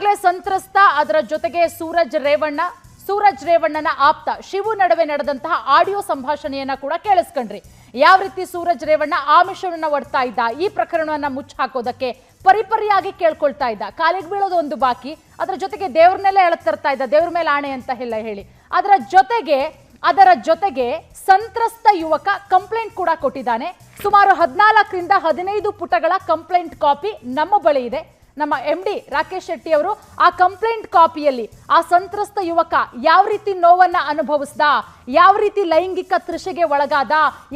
ಈಗಾಗಲೇ ಸಂತ್ರಸ್ತ, ಅದರ ಜೊತೆಗೆ ಸೂರಜ್ ರೇವಣ್ಣ, ಸೂರಜ್ ರೇವಣ್ಣನ ಆಪ್ತ ಶಿವು ನಡುವೆ ನಡೆದಂತಹ ಆಡಿಯೋ ಸಂಭಾಷಣೆಯನ್ನ ಕೂಡ ಕೇಳಿಸ್ಕೊಂಡ್ರಿ. ಯಾವ ರೀತಿ ಸೂರಜ್ ರೇವಣ್ಣ ಆಮಿಷವನ್ನ ಒಡ್ತಾ ಇದ್ದ, ಈ ಪ್ರಕರಣವನ್ನ ಮುಚ್ಚ ಹಾಕೋದಕ್ಕೆ ಪರಿಪರಿಯಾಗಿ ಕೇಳ್ಕೊಳ್ತಾ ಇದ್ದ, ಕಾಲಿಗೆ ಬೀಳೋದು ಒಂದು ಬಾಕಿ, ಅದರ ಜೊತೆಗೆ ದೇವ್ರನ್ನೆಲ್ಲ ಎಳತರ್ತಾ ಇದ್ದ, ದೇವ್ರ ಮೇಲೆ ಆಣೆ ಅಂತ ಎಲ್ಲ ಹೇಳಿ. ಅದರ ಜೊತೆಗೆ ಅದರ ಜೊತೆಗೆ ಸಂತ್ರಸ್ತ ಯುವಕ ಕಂಪ್ಲೇಂಟ್ ಕೂಡ ಕೊಟ್ಟಿದ್ದಾನೆ. ಸುಮಾರು ಹದಿನಾಲ್ಕರಿಂದ ಹದಿನೈದು ಪುಟಗಳ ಕಂಪ್ಲೇಂಟ್ ಕಾಪಿ ನಮ್ಮ ಬಳಿ ಇದೆ. ನಮ್ಮ ಎಂ ಡಿ ರಾಕೇಶ್ ಶೆಟ್ಟಿ ಅವರು ಆ ಕಂಪ್ಲೇಂಟ್ ಕಾಪಿಯಲ್ಲಿ ಆ ಸಂತ್ರಸ್ತ ಯುವಕ ಯಾವ ರೀತಿ ನೋವನ್ನ ಅನುಭವಿಸ್ದ ಯಾವ ರೀತಿ ಲೈಂಗಿಕ ತೃಷೆಗೆ ಒಳಗಾದ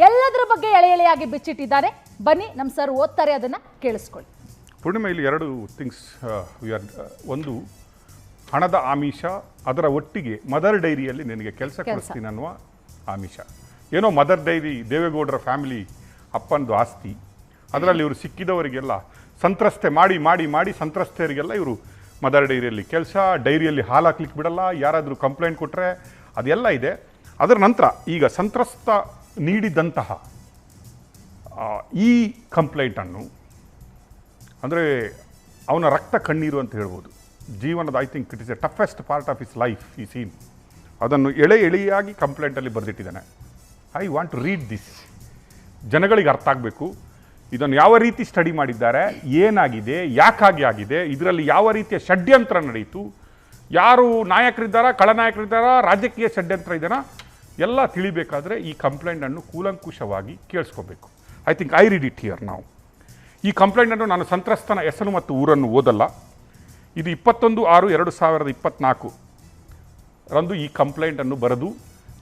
ಎಲ್ಲದರ ಬಗ್ಗೆ ಎಳೆ ಎಳೆಯಾಗಿ ಬಿಚ್ಚಿಟ್ಟಿದ್ದಾರೆ ಬನ್ನಿ ನಮ್ಮ ಸರ್ ಓದ್ತಾರೆ ಅದನ್ನ ಕೇಳಿಸ್ಕೊಳ್ಳಿ. ಪೂರ್ಣಿಮಾ ಇಲ್ಲಿ ಎರಡು ಥಿಂಗ್ಸ್ ಒಂದು ಹಣದ ಆಮಿಷ ಅದರ ಒಟ್ಟಿಗೆ ಮದರ್ ಡೈರಿಯಲ್ಲಿ ನಿನಗೆ ಕೆಲಸ ಕೆಲ್ಸ. ಕೊಡಿಸ್ತೀನಿ ಅನ್ನುವ ಆಮಿಷ. ಏನೋ ಮದರ್ ಡೈರಿ ದೇವೇಗೌಡರ ಫ್ಯಾಮಿಲಿ ಅಪ್ಪಂದು ಆಸ್ತಿ. ಅದರಲ್ಲಿ ಇವರು ಸಿಕ್ಕಿದವರಿಗೆಲ್ಲ ಸಂತ್ರಸ್ತೆ ಮಾಡಿ ಮಾಡಿ ಮಾಡಿ ಸಂತ್ರಸ್ತೆಯರಿಗೆಲ್ಲ ಇವರು ಮದರ್ ಡೈರಿಯಲ್ಲಿ ಕೆಲಸ, ಡೈರಿಯಲ್ಲಿ ಹಾಲು ಹಾಕ್ಲಿಕ್ಕೆ ಬಿಡಲ್ಲ, ಯಾರಾದರೂ ಕಂಪ್ಲೇಂಟ್ ಕೊಟ್ಟರೆ ಅದೆಲ್ಲ ಇದೆ. ಅದರ ನಂತರ ಈಗ ಸಂತ್ರಸ್ತ ನೀಡಿದಂತಹ ಈ ಕಂಪ್ಲೇಂಟನ್ನು, ಅಂದರೆ ಅವನ ರಕ್ತ ಕಣ್ಣೀರು ಅಂತ ಹೇಳ್ಬೋದು. ಜೀವನದ I think it is a toughest part of is life, ಈ ಸೀನ್. ಅದನ್ನು ಎಳೆ ಎಳೆಯಾಗಿ ಕಂಪ್ಲೇಂಟಲ್ಲಿ ಬರೆದಿಟ್ಟಿದ್ದಾನೆ. I want read this. ಜನಗಳಿಗೆ ಅರ್ಥ ಆಗಬೇಕು. ಇದನ್ನು ಯಾವ ರೀತಿ ಸ್ಟಡಿ ಮಾಡಿದ್ದಾರೆ, ಏನಾಗಿದೆ, ಯಾಕಾಗಿ ಆಗಿದೆ, ಇದರಲ್ಲಿ ಯಾವ ರೀತಿಯ ಷಡ್ಯಂತ್ರ ನಡೆಯಿತು, ಯಾರು ನಾಯಕರಿದ್ದಾರಾ ಕಳನಾಯಕರಿದ್ದಾರಾ ರಾಜಕೀಯ ಷಡ್ಯಂತ್ರ ಇದೆನಾ ಎಲ್ಲ ತಿಳಿಬೇಕಾದ್ರೆ ಈ ಕಂಪ್ಲೇಂಟನ್ನು ಕೂಲಂಕುಷವಾಗಿ ಕೇಳಿಸ್ಕೋಬೇಕು. I think I read it here ನಾವು ಈ ಕಂಪ್ಲೇಂಟನ್ನು ನಾನು ಸಂತ್ರಸ್ತನ ಹೆಸರು ಮತ್ತು ಊರನ್ನು ಓದಲ್ಲ. ಇದು ಇಪ್ಪತ್ತೊಂದು ಆರು ಎರಡು ಸಾವಿರದ ಇಪ್ಪತ್ನಾಲ್ಕು ರಂದು ಈ ಕಂಪ್ಲೇಂಟನ್ನು ಬರೆದು,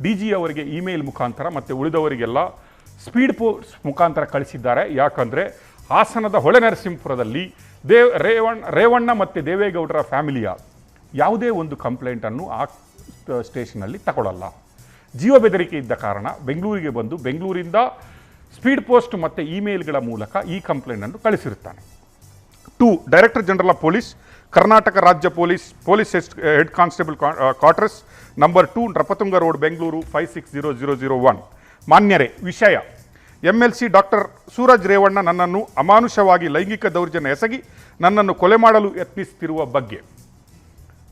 ಡಿ ಜಿ ಅವರಿಗೆ ಇಮೇಲ್ ಮುಖಾಂತರ ಮತ್ತು ಉಳಿದವರಿಗೆಲ್ಲ ಸ್ಪೀಡ್ ಪೋಸ್ಟ್ ಮುಖಾಂತರ ಕಳಿಸಿದ್ದಾರೆ. ಯಾಕಂದರೆ ಹಾಸನದ ಹೊಳೆನರಸೀಂಪುರದಲ್ಲಿ ದೇವ್ ರೇವಣ್ಣ ರೇವಣ್ಣ ಮತ್ತು ದೇವೇಗೌಡರ ಫ್ಯಾಮಿಲಿಯ ಯಾವುದೇ ಒಂದು ಕಂಪ್ಲೇಂಟನ್ನು ಆ ಸ್ಟೇಷನಲ್ಲಿ ತಗೊಳ್ಳಲ್ಲ ಜೀವ ಬೆದರಿಕೆ ಇದ್ದ ಕಾರಣ ಬೆಂಗಳೂರಿಗೆ ಬಂದು ಬೆಂಗಳೂರಿಂದ ಸ್ಪೀಡ್ ಪೋಸ್ಟ್ ಮತ್ತು ಇಮೇಲ್ಗಳ ಮೂಲಕ ಈ ಕಂಪ್ಲೇಂಟನ್ನು ಕಳಿಸಿರುತ್ತಾನೆ. To, director general of police, Karnataka ರಾಜ್ಯ police police head constable quarters, number two Nrupatunga road, Bengaluru five six zero zero zero one ಮಾನ್ಯರೇ, ವಿಷಯ. M L C doctor Suraj Revanna ನನ್ನನ್ನು ಅಮಾನುಷವಾಗಿ ಲೈಂಗಿಕ ದೌರ್ಜನ್ಯ ಎಸಗಿ ನನ್ನನ್ನು ಕೊಲೆ ಮಾಡಲು ಯತ್ನಿಸುತ್ತಿರುವ ಬಗ್ಗೆ.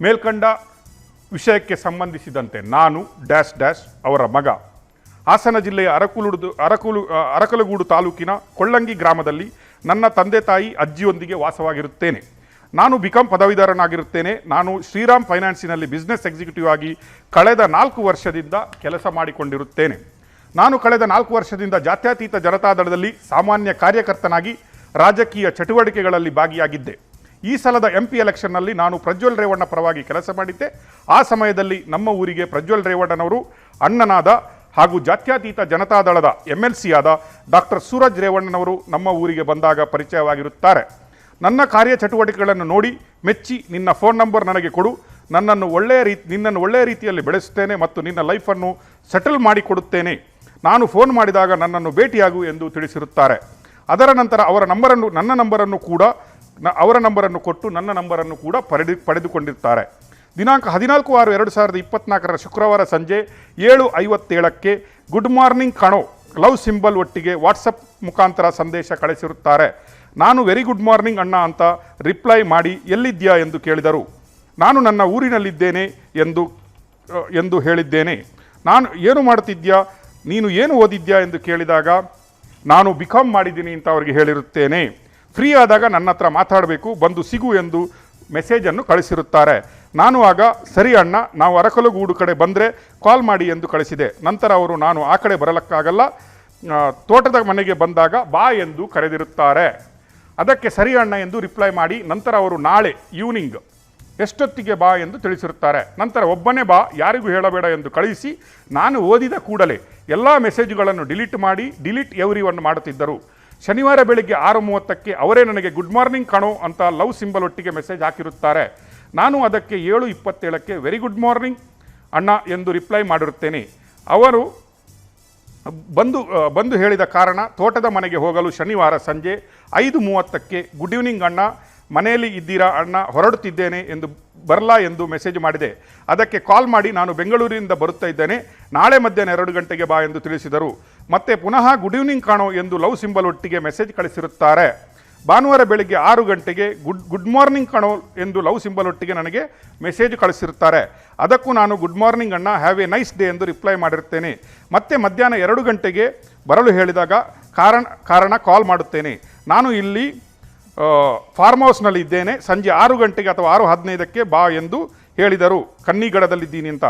ಮೇಲ್ಕಂಡ ವಿಷಯಕ್ಕೆ ಸಂಬಂಧಿಸಿದಂತೆ ನಾನು ಡ್ಯಾಶ್ ಡ್ಯಾಶ್ ಅವರ ಮಗ. ಹಾಸನ ಜಿಲ್ಲೆಯ ಅರಕುಲುಡು ಅರಕುಲು ಅರಕಲಗೂಡು ತಾಲೂಕಿನ ಕೊಳ್ಳಂಗಿ ಗ್ರಾಮದಲ್ಲಿ ನನ್ನ ತಂದೆ ತಾಯಿ ಅಜ್ಜಿಯೊಂದಿಗೆ ವಾಸವಾಗಿರುತ್ತೇನೆ. ನಾನು ಬಿಕಾಂ ಪದವೀಧರನಾಗಿರುತ್ತೇನೆ. ನಾನು ಶ್ರೀರಾಮ್ ಫೈನಾನ್ಸಿನಲ್ಲಿ ಬಿಸ್ನೆಸ್ ಎಕ್ಸಿಕ್ಯೂಟಿವ್ ಆಗಿ ಕಳೆದ ನಾಲ್ಕು ವರ್ಷದಿಂದ ಕೆಲಸ ಮಾಡಿಕೊಂಡಿರುತ್ತೇನೆ. ನಾನು ಕಳೆದ ನಾಲ್ಕು ವರ್ಷದಿಂದ ಜಾತ್ಯತೀತ ಜನತಾದಳದಲ್ಲಿ ಸಾಮಾನ್ಯ ಕಾರ್ಯಕರ್ತನಾಗಿ ರಾಜಕೀಯ ಚಟುವಟಿಕೆಗಳಲ್ಲಿ ಭಾಗಿಯಾಗಿದ್ದೆ. ಈ ಸಲದ ಎಂ ಪಿ ಎಲೆಕ್ಷನ್ನಲ್ಲಿ ನಾನು ಪ್ರಜ್ವಲ್ ರೇವಣ್ಣ ಪರವಾಗಿ ಕೆಲಸ ಮಾಡಿದ್ದೆ. ಆ ಸಮಯದಲ್ಲಿ ನಮ್ಮ ಊರಿಗೆ ಪ್ರಜ್ವಲ್ ರೇವಣ್ಣನವರು ಅಣ್ಣನಾದ ಹಾಗೂ ಜಾತ್ಯತೀತ ಜನತಾದಳದ ಎಂ ಎಲ್ ಸಿ ಆದ ಡಾಕ್ಟರ್ ಸೂರಜ್ ರೇವಣ್ಣನವರು ನಮ್ಮ ಊರಿಗೆ ಬಂದಾಗ ಪರಿಚಯವಾಗಿರುತ್ತಾರೆ. ನನ್ನ ಕಾರ್ಯ ಚಟುವಟಿಕೆಗಳನ್ನು ನೋಡಿ ಮೆಚ್ಚಿ ನಿನ್ನ ಫೋನ್ ನಂಬರ್ ನನಗೆ ಕೊಡು. ನನ್ನನ್ನು ಒಳ್ಳೆಯ ರೀತಿ ನಿನ್ನನ್ನು ಒಳ್ಳೆಯ ರೀತಿಯಲ್ಲಿ ಬೆಳೆಸುತ್ತೇನೆ ಮತ್ತು ನಿನ್ನ ಲೈಫನ್ನು ಸೆಟಲ್ ಮಾಡಿಕೊಡುತ್ತೇನೆ. ನಾನು ಫೋನ್ ಮಾಡಿದಾಗ ನನ್ನನ್ನು ಭೇಟಿಯಾಗು ಎಂದು ತಿಳಿಸಿರುತ್ತಾರೆ. ಅದರ ನಂತರ ಅವರ ನಂಬರನ್ನು, ನನ್ನ ನಂಬರನ್ನು ಕೂಡ ಅವರ ನಂಬರನ್ನು ಕೊಟ್ಟು ನನ್ನ ನಂಬರನ್ನು ಕೂಡ ಪಡೆದು ಪಡೆದುಕೊಂಡಿರ್ತಾರೆ ದಿನಾಂಕ ಹದಿನಾಲ್ಕು ಆರು ಎರಡು ಸಾವಿರದ ಇಪ್ಪತ್ನಾಲ್ಕರ ಶುಕ್ರವಾರ ಸಂಜೆ ಏಳು ಐವತ್ತೇಳಕ್ಕೆ ಗುಡ್ ಮಾರ್ನಿಂಗ್ ಕಣೋ, ಲವ್ ಸಿಂಬಲ್ ಒಟ್ಟಿಗೆ ವಾಟ್ಸಪ್ ಮುಖಾಂತರ ಸಂದೇಶ ಕಳಿಸಿರುತ್ತಾರೆ. ನಾನು ವೆರಿ ಗುಡ್ ಮಾರ್ನಿಂಗ್ ಅಣ್ಣ ಅಂತ ರಿಪ್ಲೈ ಮಾಡಿ ಎಲ್ಲಿದ್ದೀಯಾ ಎಂದು ಕೇಳಿದರು. ನಾನು ನನ್ನ ಊರಿನಲ್ಲಿದ್ದೇನೆ ಎಂದು ಎಂದು ಹೇಳಿದ್ದೇನೆ. ನಾನು ಏನು ಮಾಡುತ್ತಿದ್ಯಾ ನೀನು ಏನು ಓದಿದ್ಯಾ ಎಂದು ಕೇಳಿದಾಗ, ನಾನು ಬಿಕಾಮ್ ಮಾಡಿದ್ದೀನಿ ಅಂತ ಅವರಿಗೆ ಹೇಳಿರುತ್ತೇನೆ. ಫ್ರೀ ಆದಾಗ ನನ್ನ ಹತ್ರ ಮಾತಾಡಬೇಕು, ಬಂದು ಸಿಗು ಎಂದು ಮೆಸೇಜನ್ನು ಕಳಿಸಿರುತ್ತಾರೆ. ನಾನು ಆಗ, ಸರಿ ಅಣ್ಣ, ನಾವು ಅರಕಲಗೂಡು ಕಡೆ ಬಂದರೆ ಕಾಲ್ ಮಾಡಿ ಎಂದು ಕಳಿಸಿದೆ. ನಂತರ ಅವರು, ನಾನು ಆ ಕಡೆ ಬರಲಕ್ಕಾಗಲ್ಲ. ತೋಟದ ಮನೆಗೆ ಬಂದಾಗ ಬಾ ಎಂದು ಕರೆದಿರುತ್ತಾರೆ. ಅದಕ್ಕೆ ಸರಿ ಅಣ್ಣ ಎಂದು ರಿಪ್ಲೈ ಮಾಡಿ, ನಂತರ ಅವರು ನಾಳೆ ಈವ್ನಿಂಗ್ ಎಷ್ಟೊತ್ತಿಗೆ ಬಾ ಎಂದು ತಿಳಿಸಿರುತ್ತಾರೆ. ನಂತರ ಒಬ್ಬನೇ ಬಾ, ಯಾರಿಗೂ ಹೇಳಬೇಡ ಎಂದು ಕಳಿಸಿ ನಾನು ಓದಿದ ಕೂಡಲೇ ಎಲ್ಲ ಮೆಸೇಜ್ಗಳನ್ನು ಡಿಲೀಟ್ ಮಾಡಿ ಡಿಲೀಟ್ ಎವ್ರಿವನ್ನು ಮಾಡುತ್ತಿದ್ದರು. ಶನಿವಾರ ಬೆಳಿಗ್ಗೆ ಆರು ಮೂವತ್ತಕ್ಕೆ ಅವರೇ ನನಗೆ ಗುಡ್ ಮಾರ್ನಿಂಗ್ ಕಾಣೋ ಅಂತ ಲವ್ ಸಿಂಬಲ್ ಒಟ್ಟಿಗೆ ಮೆಸೇಜ್ ಹಾಕಿರುತ್ತಾರೆ. ನಾನು ಅದಕ್ಕೆ ಏಳು ಇಪ್ಪತ್ತೇಳಕ್ಕೆ ವೆರಿ ಗುಡ್ ಮಾರ್ನಿಂಗ್ ಅಣ್ಣ ಎಂದು ರಿಪ್ಲೈ ಮಾಡಿರುತ್ತೇನೆ. ಅವರು ಬಂದು ಬಂದು ಹೇಳಿದ ಕಾರಣ ತೋಟದ ಮನೆಗೆ ಹೋಗಲು ಶನಿವಾರ ಸಂಜೆ ಐದು ಮೂವತ್ತಕ್ಕೆ ಗುಡ್ ಈವ್ನಿಂಗ್ ಅಣ್ಣ ಮನೆಯಲ್ಲಿ ಇದ್ದೀರಾ ಅಣ್ಣ, ಹೊರಡುತ್ತಿದ್ದೇನೆ ಎಂದು ಬರಲಾ ಎಂದು ಮೆಸೇಜ್ ಮಾಡಿದೆ. ಅದಕ್ಕೆ ಕಾಲ್ ಮಾಡಿ ನಾನು ಬೆಂಗಳೂರಿನಿಂದ ಬರುತ್ತಾ ಇದ್ದೇನೆ. ನಾಳೆ ಮಧ್ಯಾಹ್ನ ಎರಡು ಗಂಟೆಗೆ ಬಾ ಎಂದು ತಿಳಿಸಿದರು. ಮತ್ತೆ ಪುನಃ ಗುಡ್ ಈವ್ನಿಂಗ್ ಕಾಣೋ ಎಂದು ಲವ್ ಸಿಂಬಲ್ ಒಟ್ಟಿಗೆ ಮೆಸೇಜ್ ಕಳಿಸಿರುತ್ತಾರೆ. ಭಾನುವಾರ ಬೆಳಗ್ಗೆ ಆರು ಗಂಟೆಗೆ ಗುಡ್ ಗುಡ್ ಮಾರ್ನಿಂಗ್ ಕಣೋ ಎಂದು ಲವ್ ಸಿಂಬಲ್ ಒಟ್ಟಿಗೆ ನನಗೆ ಮೆಸೇಜ್ ಕಳಿಸಿರುತ್ತಾರೆ. ಅದಕ್ಕೂ ನಾನು ಗುಡ್ ಮಾರ್ನಿಂಗ್ ಅಣ್ಣ ಹ್ಯಾವ್ ಎ ನೈಸ್ ಡೇ ಎಂದು ರಿಪ್ಲೈ ಮಾಡಿರ್ತೇನೆ ಮತ್ತೆ ಮಧ್ಯಾಹ್ನ ಎರಡು ಗಂಟೆಗೆ ಬರಲು ಹೇಳಿದಾಗ ಕಾರಣ ಕಾರಣ ಕಾಲ್ ಮಾಡುತ್ತೇನೆ. ನಾನು ಇಲ್ಲಿ ಫಾರ್ಮ್ ಹೌಸ್ನಲ್ಲಿ ಇದ್ದೇನೆ. ಸಂಜೆ ಆರು ಗಂಟೆಗೆ ಅಥವಾ ಆರು ಹದಿನೈದಕ್ಕೆ ಬಾ ಎಂದು ಹೇಳಿದರು. ಕನ್ನಿಗಡದಲ್ಲಿದ್ದೀನಿ ಅಂತ.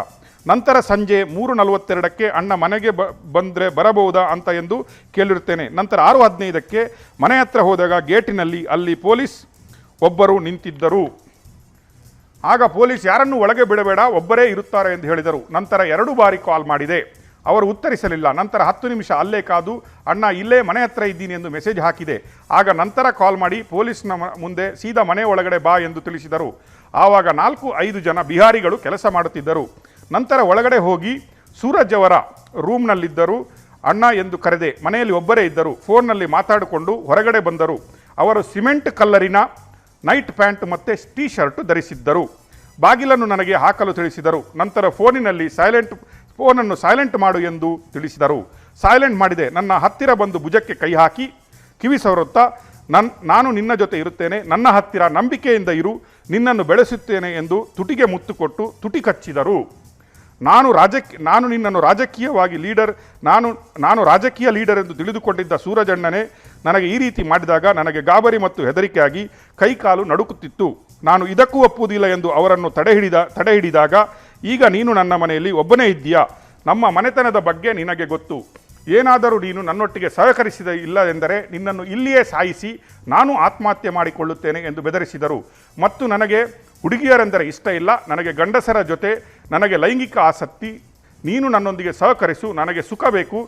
ನಂತರ ಸಂಜೆ ಮೂರು ನಲವತ್ತೆರಡಕ್ಕೆ ಅಣ್ಣ ಮನೆಗೆ ಬ, ಬಂದರೆ ಬರಬಹುದಾ ಅಂತ ಎಂದು ಕೇಳಿರುತ್ತೇನೆ. ನಂತರ ಆರು ಹದಿನೈದಕ್ಕೆ ಮನೆ ಹತ್ರ ಹೋದಾಗ ಗೇಟಿನಲ್ಲಿ ಅಲ್ಲಿ ಪೊಲೀಸ್ ಒಬ್ಬರು ನಿಂತಿದ್ದರು. ಆಗ ಪೊಲೀಸ್ ಯಾರನ್ನು ಒಳಗೆ ಬಿಡಬೇಡ, ಒಬ್ಬರೇ ಇರುತ್ತಾರೆ ಎಂದು ಹೇಳಿದರು. ನಂತರ ಎರಡು ಬಾರಿ ಕಾಲ್ ಮಾಡಿದೆ. ಅವರು ಉತ್ತರಿಸಲಿಲ್ಲ. ನಂತರ ಹತ್ತು ನಿಮಿಷ ಅಲ್ಲೇ ಕಾದು, ಅಣ್ಣ, ಇಲ್ಲೇ ಮನೆ ಹತ್ರ ಇದ್ದೀನಿ ಎಂದು ಮೆಸೇಜ್ ಹಾಕಿದೆ. ಆಗ ನಂತರ ಕಾಲ್ ಮಾಡಿ, ಪೊಲೀಸ್ನ ಮುಂದೆ ಸೀದಾ ಮನೆ ಒಳಗಡೆ ಬಾ ಎಂದು ತಿಳಿಸಿದರು. ಆವಾಗ ನಾಲ್ಕು, ಐದು ಜನ ಬಿಹಾರಿಗಳು ಕೆಲಸ ಮಾಡುತ್ತಿದ್ದರು. ನಂತರ ಒಳಗಡೆ ಹೋಗಿ, ಸೂರಜ್ ಅವರ ರೂಮ್ನಲ್ಲಿದ್ದರು. ಅಣ್ಣ ಎಂದು ಕರೆದೆ. ಮನೆಯಲ್ಲಿ ಒಬ್ಬರೇ ಇದ್ದರು. ಫೋನ್ನಲ್ಲಿ ಮಾತಾಡಿಕೊಂಡು ಹೊರಗಡೆ ಬಂದರು. ಅವರು ಸಿಮೆಂಟ್ ಕಲ್ಲರಿನ ನೈಟ್ ಪ್ಯಾಂಟ್ ಮತ್ತು ಟೀ ಶರ್ಟ್ ಧರಿಸಿದ್ದರು. ಬಾಗಿಲನ್ನು ನನಗೆ ಹಾಕಲು ತಿಳಿಸಿದರು. ನಂತರ ಫೋನಿನಲ್ಲಿ ಸೈಲೆಂಟ್ ಫೋನನ್ನು ಸೈಲೆಂಟ್ ಮಾಡು ಎಂದು ತಿಳಿಸಿದರು. ಸೈಲೆಂಟ್ ಮಾಡಿದೆ, ನನ್ನ ಹತ್ತಿರ ಬಂದು ಭುಜಕ್ಕೆ ಕೈ ಹಾಕಿ ಕಿವಿ ಸವರುತ್ತಾ ನನ್, ನಾನು ನಿನ್ನ ಜೊತೆ ಇರುತ್ತೇನೆ, ನನ್ನ ಹತ್ತಿರ ನಂಬಿಕೆಯಿಂದ ಇರು, ನಿನ್ನನ್ನು ಬೆಳೆಸುತ್ತೇನೆ ಎಂದು ತುಟಿಗೆ ಮುತ್ತು ಕೊಟ್ಟು ತುಟಿ ಕಚ್ಚಿದರು. ನಾನು ರಾಜಕ್ ನಾನು ನಿನ್ನನ್ನು ರಾಜಕೀಯವಾಗಿ ಲೀಡರ್, ನಾನು ನಾನು ರಾಜಕೀಯ ಲೀಡರ್ ಎಂದು ತಿಳಿದುಕೊಂಡಿದ್ದ ಸೂರಜಣ್ಣನೇ, ನನಗೆ ಈ ರೀತಿ ಮಾಡಿದಾಗ ನನಗೆ ಗಾಬರಿ ಮತ್ತು ಹೆದರಿಕೆಯಾಗಿ ಕೈಕಾಲು ನಡುಕುತ್ತಿತ್ತು. ನಾನು ಇದಕ್ಕೂ ಒಪ್ಪುವುದಿಲ್ಲ ಎಂದು ಅವರನ್ನು ತಡೆ ಹಿಡಿದ ತಡೆ ಹಿಡಿದಾಗ ಈಗ ನೀನು ನನ್ನ ಮನೆಯಲ್ಲಿ ಒಬ್ಬನೇ ಇದ್ದೀಯಾ? ನಮ್ಮ ಮನೆತನದ ಬಗ್ಗೆ ನಿನಗೆ ಗೊತ್ತು. ಏನಾದರೂ ನೀನು ನನ್ನೊಟ್ಟಿಗೆ ಸಹಕರಿಸಿದ ಇಲ್ಲ ಎಂದರೆ ನಿನ್ನನ್ನು ಇಲ್ಲಿಯೇ ಸಾಯಿಸಿ ನಾನು ಆತ್ಮಹತ್ಯೆ ಮಾಡಿಕೊಳ್ಳುತ್ತೇನೆ ಎಂದು ಬೆದರಿಸಿದರು. ಮತ್ತು ನನಗೆ ಹುಡುಗಿಯರೆಂದರೆ ಇಷ್ಟ ಇಲ್ಲ, ನನಗೆ ಗಂಡಸರ ಜೊತೆ ನನಗೆ ಲೈಂಗಿಕ ಆಸಕ್ತಿ. ನೀನು ನನ್ನೊಂದಿಗೆ ಸಹಕರಿಸು, ನನಗೆ ಸುಖ ಬೇಕು.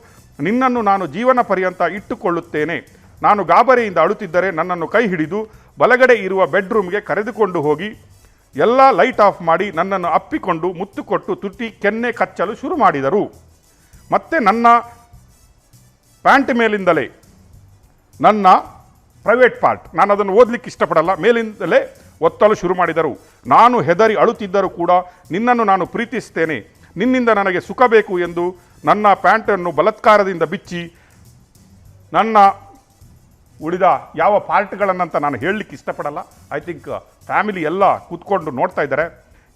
ನಿನ್ನನ್ನು ನಾನು ಜೀವನ ಪರ್ಯಂತ ಇಟ್ಟುಕೊಳ್ಳುತ್ತೇನೆ. ನಾನು ಗಾಬರಿಯಿಂದ ಅಳುತ್ತಿದ್ದರೆ ನನ್ನನ್ನು ಕೈ ಹಿಡಿದು ಬಲಗಡೆ ಇರುವ ಬೆಡ್ರೂಮ್ಗೆ ಕರೆದುಕೊಂಡು ಹೋಗಿ. ಎಲ್ಲ ಲೈಟ್ ಆಫ್ ಮಾಡಿ ನನ್ನನ್ನು ಅಪ್ಪಿಕೊಂಡು ಮುತ್ತು ಕೊಟ್ಟು ತುಟಿ ಕೆನ್ನೆ ಕಚ್ಚಲು ಶುರು ಮಾಡಿದರು. ಮತ್ತೆ ನನ್ನ ಪ್ಯಾಂಟ್ ಮೇಲಿಂದಲೇ, ನನ್ನ ಪ್ರೈವೇಟ್ ಪಾರ್ಟ್ ನಾನು ಅದನ್ನು ಓದಲಿಕ್ಕೆ ಇಷ್ಟಪಡಲ್ಲ, ಮೇಲಿಂದಲೇ ಒತ್ತಲು ಶುರು ಮಾಡಿದರು. ನಾನು ಹೆದರಿ ಅಳುತ್ತಿದ್ದರೂ ಕೂಡ ನಿನ್ನನ್ನು ನಾನು ಪ್ರೀತಿಸ್ತೇನೆ. ನಿನ್ನಿಂದ ನನಗೆ ಸುಖ ಬೇಕು ಎಂದು ನನ್ನ ಪ್ಯಾಂಟನ್ನು ಬಲತ್ಕಾರದಿಂದ ಬಿಚ್ಚಿ ನನ್ನ ಉಳಿದ ಯಾವ ಪಾರ್ಟ್ಗಳನ್ನಂತ ನಾನು ಹೇಳಲಿಕ್ಕೆ ಇಷ್ಟಪಡಲ್ಲ. ಐ ಥಿಂಕ್ ಫ್ಯಾಮಿಲಿ ಎಲ್ಲ ಕೂತ್ಕೊಂಡು ನೋಡ್ತಾ ಇದ್ದಾರೆ.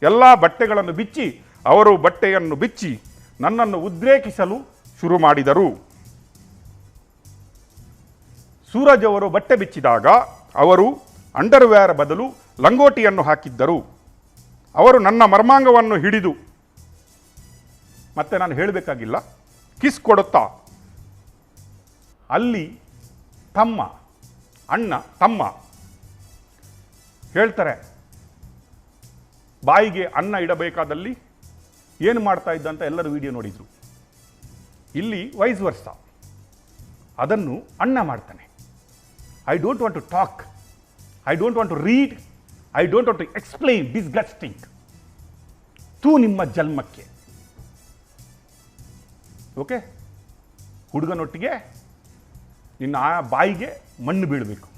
ಎಲ್ಲ ಬಟ್ಟೆಗಳನ್ನು ಬಿಚ್ಚಿ, ಅವರು ಬಟ್ಟೆಯನ್ನು ಬಿಚ್ಚಿ ನನ್ನನ್ನು ಉದ್ರೇಕಿಸಲು ಶುರು ಮಾಡಿದರು. ಸೂರಜ್ ಅವರು ಬಟ್ಟೆ ಬಿಚ್ಚಿದಾಗ ಅವರು ಅಂಡರ್ವೇರ್ ಬದಲು ಲಂಗೋಟಿಯನ್ನು ಹಾಕಿದ್ದರು. ಅವರು ನನ್ನ ಮರ್ಮಾಂಗವನ್ನು ಹಿಡಿದು, ಮತ್ತೆ ನಾನು ಹೇಳಬೇಕಾಗಿಲ್ಲ, ಕಿಸ್ ಕೊಡುತ್ತಾ ಅಲ್ಲಿ ತಮ್ಮ, ಅಣ್ಣ, ತಮ್ಮ. ಹೇಳ್ತಾರೆ, ಬಾಯಿಗೆ ಅನ್ನ ಇಡಬೇಕಾದಲ್ಲಿ ಏನು ಮಾಡ್ತಾ ಇದ್ದ ಅಂತ ಎಲ್ಲರೂ ವಿಡಿಯೋ ನೋಡಿದ್ರು. ಇಲ್ಲಿ ವೈಸ್ ವರ್ಷ ಅದನ್ನು ಅಣ್ಣ ಮಾಡ್ತಾನೆ. I don't want to talk I don't want to read I don't want to explain disgusting ತೂ ನಿಮ್ಮ ಜನ್ಮಕ್ಕೆ. ಓಕೆ ಹುಡುಗನೊಟ್ಟಿಗೆ ನಿನ್ನ ಆ ಬಾಯಿಗೆ ಮಣ್ಣು ಬೀಳಬೇಕು.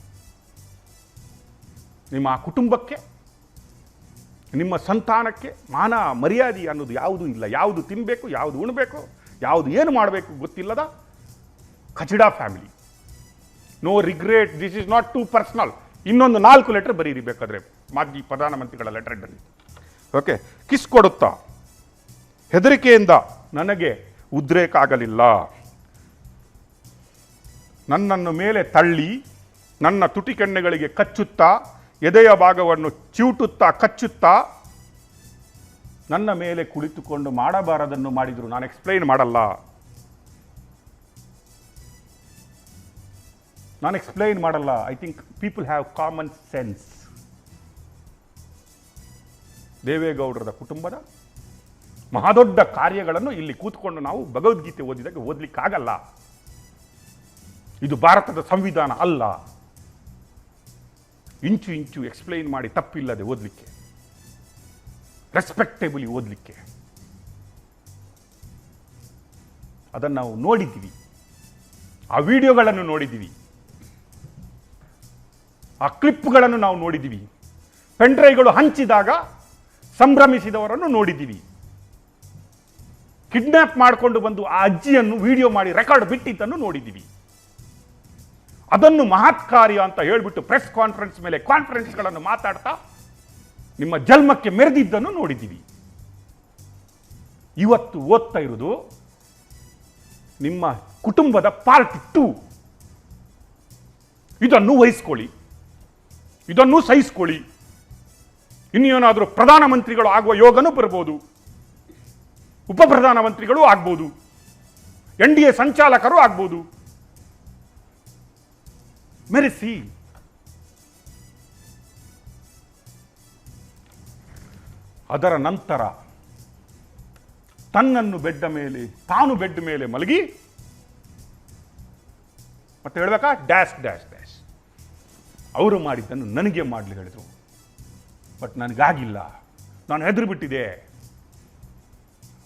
ನಿಮ್ಮ ಆ ಕುಟುಂಬಕ್ಕೆ, ನಿಮ್ಮ ಸಂತಾನಕ್ಕೆ ಮಾನ ಮರ್ಯಾದೆ ಅನ್ನೋದು ಯಾವುದೂ ಇಲ್ಲ. ಯಾವುದು ತಿನ್ನಬೇಕು ಯಾವುದು ಉಣಬೇಕು, ಯಾವುದು ಏನು ಮಾಡಬೇಕು ಗೊತ್ತಿಲ್ಲದ ಖಚಿಡಾ family. No regret this is not to personal ಇನ್ನೊಂದು ನಾಲ್ಕು ಲೆಟರ್ ಬರೀರಿ ಬೇಕಾದ್ರೆ. ಮಾಜಿ ಪ್ರಧಾನಮಂತ್ರಿಗಳ ಲೆಟರ್ನಲ್ಲಿ ಓಕೆ ಕಿಸ್ ಕೊಡುತ್ತಾ? ಹೆದರಿಕೆಯಿಂದ ನನಗೆ ಉದ್ರೇಕ ಆಗಲಿಲ್ಲ. ನನ್ನನ್ನು ಮೇಲೆ ತಳ್ಳಿ, ನನ್ನ ತುಟಿ ಕೆಣ್ಣೆಗಳಿಗೆ ಕಚ್ಚುತ್ತಾ, ಎದೆಯ ಭಾಗವನ್ನು ಚಿವುಟುತ್ತಾ, ಕಚ್ಚುತ್ತಾ, ನನ್ನ ಮೇಲೆ ಕುಳಿತುಕೊಂಡು ಮಾಡಬಾರದನ್ನು ಮಾಡಿದರು. ನಾನು ಎಕ್ಸ್ಪ್ಲೈನ್ ಮಾಡಲ್ಲ. ನಾನು ಎಕ್ಸ್ಪ್ಲೈನ್ ಮಾಡಲ್ಲ. I think people have common sense ದೇವೇಗೌಡರದ ಕುಟುಂಬದ ಮಹಾದೊಡ್ಡ ಕಾರ್ಯಗಳನ್ನು ಇಲ್ಲಿ ಕೂತ್ಕೊಂಡು ನಾವು ಭಗವದ್ಗೀತೆ ಓದಿದಾಗ ಓದಲಿಕ್ಕಾಗಲ್ಲ. ಇದು ಭಾರತದ ಸಂವಿಧಾನ ಅಲ್ಲ. ಇಂಚು ಇಂಚು ಎಕ್ಸ್ಪ್ಲೈನ್ ಮಾಡಿ ತಪ್ಪಿಲ್ಲದೆ ಓದಲಿಕ್ಕೆ. ರೆಸ್ಪೆಕ್ಟೇಬಲಿ ಓದಲಿಕ್ಕೆ. ಅದನ್ನು ನಾವು ನೋಡಿದ್ದೀವಿ. ಆ ವಿಡಿಯೋಗಳನ್ನು ನೋಡಿದ್ದೀವಿ. ಆ ಕ್ಲಿಪ್ಗಳನ್ನು ನಾವು ನೋಡಿದ್ದೀವಿ. ಪೆಂಡ್ರೈಗಳು ಹಂಚಿದಾಗ ಸಂಭ್ರಮಿಸಿದವರನ್ನು ನೋಡಿದ್ದೀವಿ. ಕಿಡ್ನ್ಯಾಪ್ ಮಾಡಿಕೊಂಡು ಬಂದು ಆ ಅಜ್ಜಿಯನ್ನು ವಿಡಿಯೋ ಮಾಡಿ ರೆಕಾರ್ಡ್ ಬಿಟ್ಟಿದ್ದನ್ನು ನೋಡಿದ್ದೀವಿ. ಅದನ್ನು ಮಹತ್ ಕಾರ್ಯ ಅಂತ ಹೇಳ್ಬಿಟ್ಟು ಪ್ರೆಸ್ ಕಾನ್ಫರೆನ್ಸ್ ಮೇಲೆ ಕಾನ್ಫರೆನ್ಸ್ಗಳನ್ನು ಮಾತಾಡ್ತಾ ನಿಮ್ಮ ಜನ್ಮಕ್ಕೆ ಮೆರೆದಿದ್ದನ್ನು ನೋಡಿದ್ದೀವಿ. ಇವತ್ತು ಓದ್ತಾ ಇರೋದು ನಿಮ್ಮ ಕುಟುಂಬದ ಪಾರ್ಟ್ ಟು ಇದನ್ನು ವಹಿಸ್ಕೊಳ್ಳಿ. ಇದನ್ನು ಸಹಿಸ್ಕೊಳ್ಳಿ. ಇನ್ನೇನಾದರೂ ಪ್ರಧಾನಮಂತ್ರಿಗಳು ಆಗುವ ಯೋಗನೂ ಬರ್ಬೋದು. ಉಪ ಪ್ರಧಾನಮಂತ್ರಿಗಳು ಆಗ್ಬೋದು. ಎನ್ ಡಿ ಎ ಸಂಚಾಲಕರು ಆಗ್ಬೋದು. ಮೆರೆಸಿ. ಅದರ ನಂತರ ತನ್ನನ್ನು ಬೆಡ್ಡ ಮೇಲೆ, ತಾನು ಬೆಡ್ ಮೇಲೆ ಮಲಗಿ, ಮತ್ತೆ ಹೇಳ್ಬೇಕಾ? Dash dash dash. ಅವರು ಮಾಡಿದ್ದನ್ನು ನನಗೆ ಮಾಡಲಿ ಹೇಳಿದರು. ಬಟ್ ನನಗಾಗಿಲ್ಲ. ನಾನು ಹೆದರಿಬಿಟ್ಟಿದೆ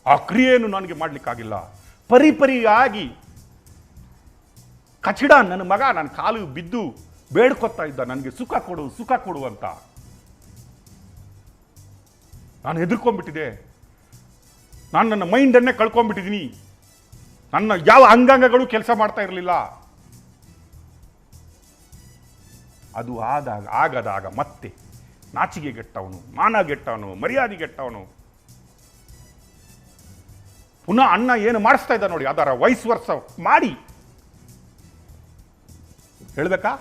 ಆ ಕ್ರಿಯೆಯನ್ನು ನನಗೆ ಮಾಡಲಿಕ್ಕಾಗಿಲ್ಲ. ಪರಿಪರಿಯಾಗಿ ಕಚಡ ನನ್ನ ಮಗ, ನನ್ನ ಕಾಲು ಬಿದ್ದು ಬೇಡ್ಕೊತಾ ಇದ್ದ. ನನಗೆ ಸುಖ ಕೊಡು ಸುಖ ಕೊಡು ಅಂತ. ನಾನು ಹೆದರ್ಕೊಂಡ್ಬಿಟ್ಟಿದೆ. ನಾನು ನನ್ನ ಮೈಂಡನ್ನೇ ಕಳ್ಕೊಂಡ್ಬಿಟ್ಟಿದ್ದೀನಿ. ನನ್ನ ಯಾವ ಅಂಗಾಂಗಗಳು ಕೆಲಸ ಮಾಡ್ತಾ ಇರಲಿಲ್ಲ. ಅದು ಆದಾಗ ಆಗದಾಗ ಮತ್ತೆ ನಾಚಿಗೆ ಗೆಟ್ಟವನು ಮಾನ ಗೆಟ್ಟವನು ಮರ್ಯಾದೆ ಗೆಟ್ಟವನು ಪುನಃ ಅಣ್ಣ ಏನು ಮಾಡಿಸ್ತಾ ಇದ್ದ ನೋಡಿ, ಅದರ ವಯಸ್ಸು ವರ್ಷ ಮಾಡಿ. ಹೇಳ್ಬೇಕಾ?